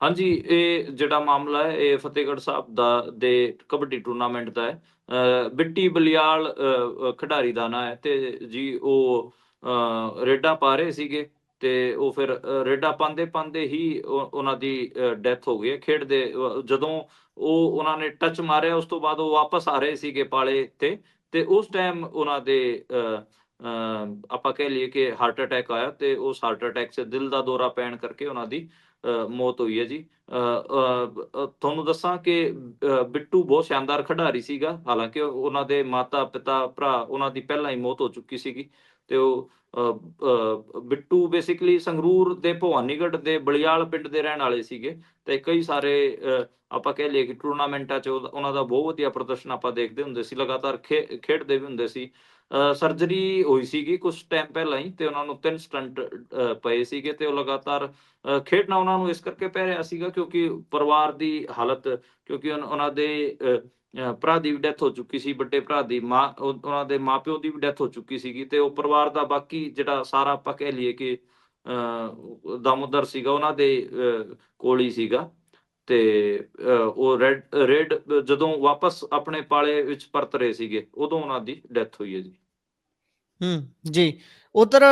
ਹਾਂਜੀ ਇਹ ਜਿਹੜਾ ਮਾਮਲਾ ਹੈ ਇਹ ਫਤਿਹਗੜ੍ਹ ਸਾਹਿਬ ਦਾ ਦੇ ਕਬੱਡੀ ਟੂਰਨਾਮੈਂਟ ਦਾ ਹੈ। ਬਿੱਟੀ ਬਲਿਆਲ ਖਿਡਾਰੀ ਦਾ ਨਾਂ ਹੈ ਤੇ ਜੀ ਉਹ ਰੇਡਾਂ ਪਾ ਰਹੇ ਸੀਗੇ। ਤੇ ਉਹ ਫਿਰ ਰੇਡਾ ਪਾਉਂਦੇ ਪਾਉਂਦੇ ਹੀ ਉਹਨਾਂ ਦੀ ਡੈਥ ਹੋ ਗਈ ਹੈ ਖੇਡਦੇ ਜਦੋਂ ਉਹ ਉਹਨਾਂ ਨੇ ਟੱਚ ਮਾਰਿਆ ਉਸ ਤੋਂ ਬਾਅਦ ਉਹ ਵਾਪਸ ਆ ਰਹੇ ਸੀਗੇ ਪਾਲੇ ਤੇ ਤੇ ਉਸ ਟਾਈਮ ਉਹਨਾਂ ਦੇ ਆਪਾਂ ਕਹਿ ਲਈਏ ਕਿ ਹਾਰਟ ਅਟੈਕ ਆਇਆ ਤੇ ਉਸ ਹਾਰਟ ਅਟੈਕ 'ਚ ਦਿਲ ਦਾ ਦੌਰਾ ਪੈਣ ਕਰਕੇ ਉਹਨਾਂ ਦੀ ਅਹ, ਮੌਤ ਹੋਈ ਹੈ ਜੀ। ਅਹ, ਅਹ, ਤੁਹਾਨੂੰ ਦੱਸਾਂ ਕਿ ਬਿੱਟੂ ਬਹੁਤ ਸ਼ਾਨਦਾਰ ਖਿਡਾਰੀ ਸੀਗਾ ਹਾਲਾਂਕਿ ਉਹਨਾਂ ਦੇ ਮਾਤਾ ਪਿਤਾ ਭਰਾ ਉਹਨਾਂ ਦੀ ਪਹਿਲਾਂ ਹੀ ਮੌਤ ਹੋ ਚੁੱਕੀ ਸੀਗੀ। ਤੇ ਉਹ ਅਹ, ਅਹ, ਬਿੱਟੂ ਬੇਸਿਕਲੀ ਸੰਗਰੂਰ ਦੇ ਭਵਾਨੀਗੜ੍ਹ ਦੇ ਬਲਿਆਲ ਪਿੰਡ ਦੇ ਰਹਿਣ ਵਾਲੇ ਸੀਗੇ। ਤੇ ਕਈ ਸਾਰੇ ਅਹ, ਆਪਾਂ ਕਹਿ ਲਈਏ ਕਿ ਟੂਰਨਾਮੈਂਟਾਂ 'ਚ ਉਹਨਾਂ ਦਾ ਬਹੁਤ ਵਧੀਆ ਪ੍ਰਦਰਸ਼ਨ ਆਪਾਂ ਦੇਖਦੇ ਹੁੰਦੇ ਸੀ ਲਗਾਤਾਰ ਖੇ- ਖੇਡਦੇ ਵੀ ਹੁੰਦੇ ਸੀ। ਸਰਜਰੀ ਹੋਈ ਸੀਗੀ ਕੁਝ ਟਾਈਮ ਪਹਿਲਾਂ ਹੀ ਤੇ ਉਹਨਾਂ ਨੂੰ ਤਿੰਨ ਸਟੰਟ ਪਏ ਸੀਗੇ ਤੇ ਉਹ ਲਗਾਤਾਰ ਖੇਡਣਾ ਉਹਨਾਂ ਨੂੰ ਇਸ ਕਰਕੇ ਪੈ ਰਿਹਾ ਸੀਗਾ ਕਿਉਂਕਿ ਪਰਿਵਾਰ ਦੀ ਹਾਲਤ ਕਿਉਂਕਿ ਉਹਨਾਂ ਦੇ ਭਰਾ ਦੀ ਵੀ ਡੈਥ ਹੋ ਚੁੱਕੀ ਸੀ ਵੱਡੇ ਭਰਾ ਦੀ ਮਾਂ ਉਹਨਾਂ ਦੇ ਮਾਪਿਓ ਦੀ ਵੀ ਡੈਥ ਹੋ ਚੁੱਕੀ ਸੀਗੀ ਤੇ ਉਹ ਪਰਿਵਾਰ ਦਾ ਬਾਕੀ ਜਿਹੜਾ ਸਾਰਾ ਆਪਾਂ ਕਹਿ ਲਈਏ ਕਿ ਅਹ, ਦਾਮੋਦਰ ਸੀਗਾ ਉਹਨਾਂ ਦੇ ਅਹ, ਕੋਲ ਹੀ ਸੀਗਾ। ਤੇ ਉਹ ਰੈਡ ਰੈਡ ਜਦੋਂ ਵਾਪਸ ਆਪਣੇ ਪਾਲੇ ਵਿੱਚ ਪਰਤ ਰਹੇ ਸੀਗੇ ਉਦੋਂ ਉਹਨਾਂ ਦੀ ਡੈਥ ਹੋਈ ਹੈ ਜੀ। ਹੂੰ ਜੀ। ਉਧਰ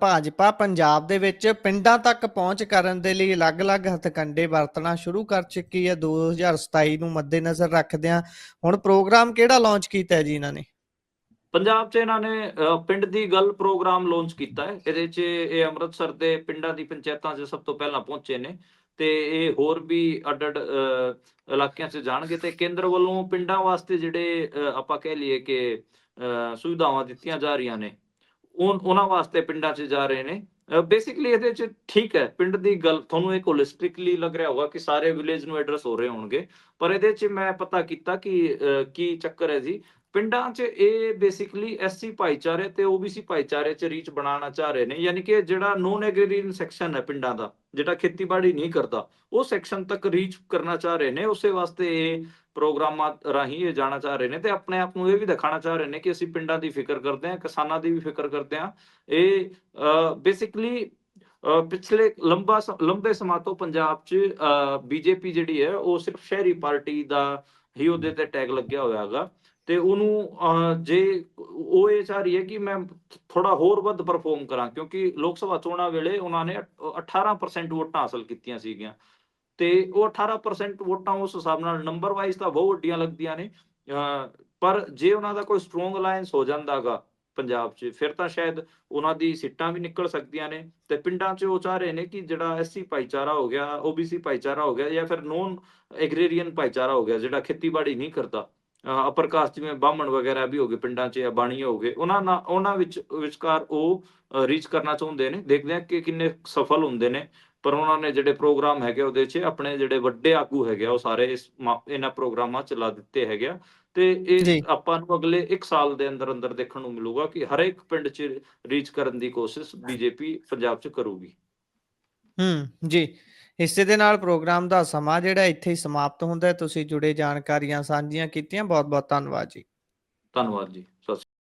ਭਾਜਪਾ ਪੰਜਾਬ ਦੇ ਵਿੱਚ ਪਿੰਡਾਂ ਤੱਕ ਪਹੁੰਚ ਕਰਨ ਦੇ ਲਈ ਅਲੱਗ-ਅਲੱਗ ਹਥਕੰਡੇ ਵਰਤਣਾ ਸ਼ੁਰੂ ਕਰ ਚੁੱਕੀ ਹੈ। 2027 ਨੂੰ ਮੱਦੇਨਜ਼ਰ ਰੱਖਦਿਆਂ ਹੁਣ ਪ੍ਰੋਗਰਾਮ ਕਿਹੜਾ ਲਾਂਚ ਕੀਤਾ ਹੈ ਜੀ ਇਹਨਾਂ ਨੇ? ਪੰਜਾਬ 'ਚ ਇਹਨਾਂ ਨੇ ਪਿੰਡ ਦੀ ਗੱਲ ਪ੍ਰੋਗਰਾਮ ਲਾਂਚ ਕੀਤਾ ਹੈ। ਇਹਦੇ 'ਚ ਇਹ ਅੰਮ੍ਰਿਤਸਰ ਦੇ ਪਿੰਡਾਂ ਦੀ ਪੰਚਾਇਤਾਂ 'ਚ ਸਭ ਤੋਂ ਪਹਿਲਾਂ ਪਹੁੰਚੇ ਨੇ। ਤੇ ਇਹ ਹੋਰ ਵੀ ਅੱਡ-ਅੱਡ ਇਲਾਕਿਆਂ 'ਚ ਜਾਣਗੇ ਤੇ ਕੇਂਦਰ ਵੱਲੋਂ ਪਿੰਡਾਂ ਵਾਸਤੇ ਜਿਹੜੇ ਆਪਾਂ ਕਹਿ ਲਈਏ ਕਿ ਸੁਵਿਧਾਵਾਂ ਦਿੱਤੀਆਂ ਜਾ ਰਹੀਆਂ ਨੇ ਉਹਨਾਂ ਵਾਸਤੇ ਪਿੰਡਾਂ 'ਚ ਜਾ ਰਹੇ ਨੇ। ਬੇਸਿਕਲੀ ਇਹਦੇ 'ਚ ਠੀਕ ਹੈ, ਪਿੰਡ ਦੀ ਗੱਲ, ਤੁਹਾਨੂੰ ਇੱਕ ਹੋਲਿਸਟਿਕਲੀ ਲੱਗ ਰਿਹਾ ਹੋਗਾ ਕਿ ਸਾਰੇ ਵਿਲੇਜ ਨੂੰ ਐਡਰੈਸ ਹੋ ਰਹੇ ਹੋਣਗੇ, ਪਰ ਇਹਦੇ 'ਚ ਮੈਂ ਪਤਾ ਕੀਤਾ ਕਿ ਕੀ ਚੱਕਰ ਹੈ ਜੀ ਪਿੰਡਾਂ 'ਚ ਇਹ ਬੇਸਿਕਲੀ ਐਸਸੀ ਭਾਈਚਾਰੇ ਤੇ ਓਬੀਸੀ ਭਾਈਚਾਰੇ 'ਚ ਰੀਚ ਬਣਾਉਣਾ ਚਾਹ ਰਹੇ ਨੇ, ਯਾਨੀ ਕਿ ਜਿਹੜਾ ਨੋਨ ਐਗਰੀਰੀਅਨ ਸੈਕਸ਼ਨ ਹੈ ਪਿੰਡਾਂ ਦਾ, ਜਿਹੜਾ ਖੇਤੀਬਾੜੀ ਨਹੀਂ ਕਰਦਾ, ਉਹ ਸੈਕਸ਼ਨ ਤੱਕ ਰੀਚ ਕਰਨਾ ਚਾਹ ਰਹੇ ਨੇ, ਉਸੇ ਵਾਸਤੇ ਇਹ ਪ੍ਰੋਗਰਾਮਾਂ ਰਾਹੀਂ ਇਹ ਜਾਣਾ ਚਾਹ ਰਹੇ ਨੇ ਤੇ ਆਪਣੇ ਆਪ ਨੂੰ ਇਹ ਵੀ ਦਿਖਾਣਾ ਚਾਹ ਰਹੇ ਨੇ ਕਿ ਅਸੀਂ ਪਿੰਡਾਂ ਦੀ ਫਿਕਰ ਕਰਦੇ ਹਾਂ, ਕਿਸਾਨਾਂ ਦੀ ਵੀ ਫਿਕਰ ਕਰਦੇ ਹਾਂ। ਇਹ ਬੇਸਿਕਲੀ ਪਿਛਲੇ ਲੰਬਾ ਲੰਬੇ ਸਮਾਂ ਤੋਂ ਪੰਜਾਬ 'ਚ ਬੀਜੇਪੀ ਜਿਹੜੀ ਹੈ, ਉਹ ਸਿਰਫ ਸ਼ਹਿਰੀ ਪਾਰਟੀ ਦਾ ਹੀ ਉਹਦੇ ਤੇ ਟੈਗ ਲੱਗਿਆ ਹੋਇਆ ਹੈਗਾ। ਤੇ ਉਹਨੂੰ ਜੇ ਉਹ ਇਹ ਚਾਹ ਰਹੀ ਹੈ ਕਿ ਮੈਂ ਥੋੜਾ ਹੋਰ ਵੱਧ ਪਰਫਾਰਮ ਕਰਾਂ ਕਿਉਂਕਿ ਲੋਕ ਸਭਾ ਚੋਣਾਂ ਵੇਲੇ ਉਹਨਾਂ ਨੇ 18% ਵੋਟਾਂ ਹਾਸਲ ਕੀਤੀਆਂ ਸੀਗੀਆਂ। ਤੇ ਉਹ 18% ਵੋਟਾਂ ਉਸ ਹਿਸਾਬ ਨਾਲ ਨੰਬਰ ਵਾਈਜ਼ ਤਾਂ ਬਹੁਤ ਵੱਡੀਆਂ ਲੱਗਦੀਆਂ ਨੇ ਅਹ, ਪਰ ਜੇ ਉਹਨਾਂ ਦਾ ਕੋਈ ਸਟਰੋਂਗ ਅਲਾਈਅੰਸ ਹੋ ਜਾਂਦਾਗਾ ਪੰਜਾਬ 'ਚ ਫਿਰ ਤਾਂ ਸ਼ਾਇਦ ਉਹਨਾਂ ਦੀ ਸੀਟਾਂ ਵੀ ਨਿਕਲ ਸਕਦੀਆਂ ਨੇ। ਤੇ ਪਿੰਡਾਂ 'ਚ ਉਹ ਚਾਹ ਰਹੇ ਨੇ ਕਿ ਜਿਹੜਾ ਐਸਸੀ ਭਾਈਚਾਰਾ ਹੋ ਗਿਆ ਓਬੀਸੀ ਭਾਈਚਾਰਾ ਹੋ ਗਿਆ ਜਾਂ ਫਿਰ ਨੋਨ ਐਗਰੀਰੀਅਨ ਭਾਈਚਾਰਾ ਹੋ ਗਿਆ ਜਿਹੜਾ ਖੇਤੀਬਾੜੀ ਨਹੀਂ ਕਰਦਾ। ਅਪਰ ਕਾਸਟ ਜਿਵੇਂ ਬਾਹਮਣ ਵਗੈਰਾ ਵੀ ਹੋ ਗਏ ਪਿੰਡਾਂ 'ਚ ਜਾਂ ਬਾਣੀ ਹੋ ਗਏ ਉਹਨਾਂ ਨਾਲ ਉਹਨਾਂ ਵਿੱਚ ਵਿਚਕਾਰ ਉਹ ਰੀਚ ਕਰਨਾ ਚਾਹੁੰਦੇ ਨੇ ਦੇਖਦੇ ਆ ਕਿ ਕਿੰਨੇ ਸਫਲ ਹੁੰਦੇ ਨੇ ਪਰ ਉਹਨਾਂ ਨੇ ਜਿਹੜੇ ਪ੍ਰੋਗਰਾਮ ਹੈਗੇ ਉਹਦੇ 'ਚ ਆਪਣੇ ਜਿਹੜੇ ਵੱਡੇ ਆਗੂ ਹੈਗੇ ਆ, ਉਹ ਸਾਰੇ ਇਸ ਇਹਨਾਂ ਪ੍ਰੋਗਰਾਮਾਂ 'ਚ ਲਾ ਦਿੱਤੇ ਹੈਗੇ ਆ ਤੇ। ਇਹ ਆਪਾਂ ਨੂੰ ਅਗਲੇ 1 ਸਾਲ ਦੇ ਅੰਦਰ ਅੰਦਰ ਦੇਖਣ ਨੂੰ ਮਿਲੂਗਾ ਕਿ ਹਰੇਕ ਪਿੰਡ 'ਚ ਰੀਚ ਕਰਨ ਦੀ ਕੋਸ਼ਿਸ਼ ਬੀਜੇਪੀ ਪੰਜਾਬ 'ਚ ਕਰੂਗੀ ਹੂੰ ਜੀ ਇਸੇ ਦੇ ਨਾਲ ਪ੍ਰੋਗਰਾਮ ਦਾ ਸਮਾਂ ਜਿਹੜਾ ਇੱਥੇ ਹੀ ਸਮਾਪਤ ਹੁੰਦਾ ਹੈ। ਤੁਸੀਂ ਜੁੜੇ ਜਾਣਕਾਰੀਆਂ ਸਾਂਝੀਆਂ ਕੀਤੀਆਂ। ਬਹੁਤ ਬਹੁਤ ਧੰਨਵਾਦ ਜੀ। ਧੰਨਵਾਦ ਜੀ। ਸਤਿ ਸ਼੍ਰੀ ਅਕਾਲ।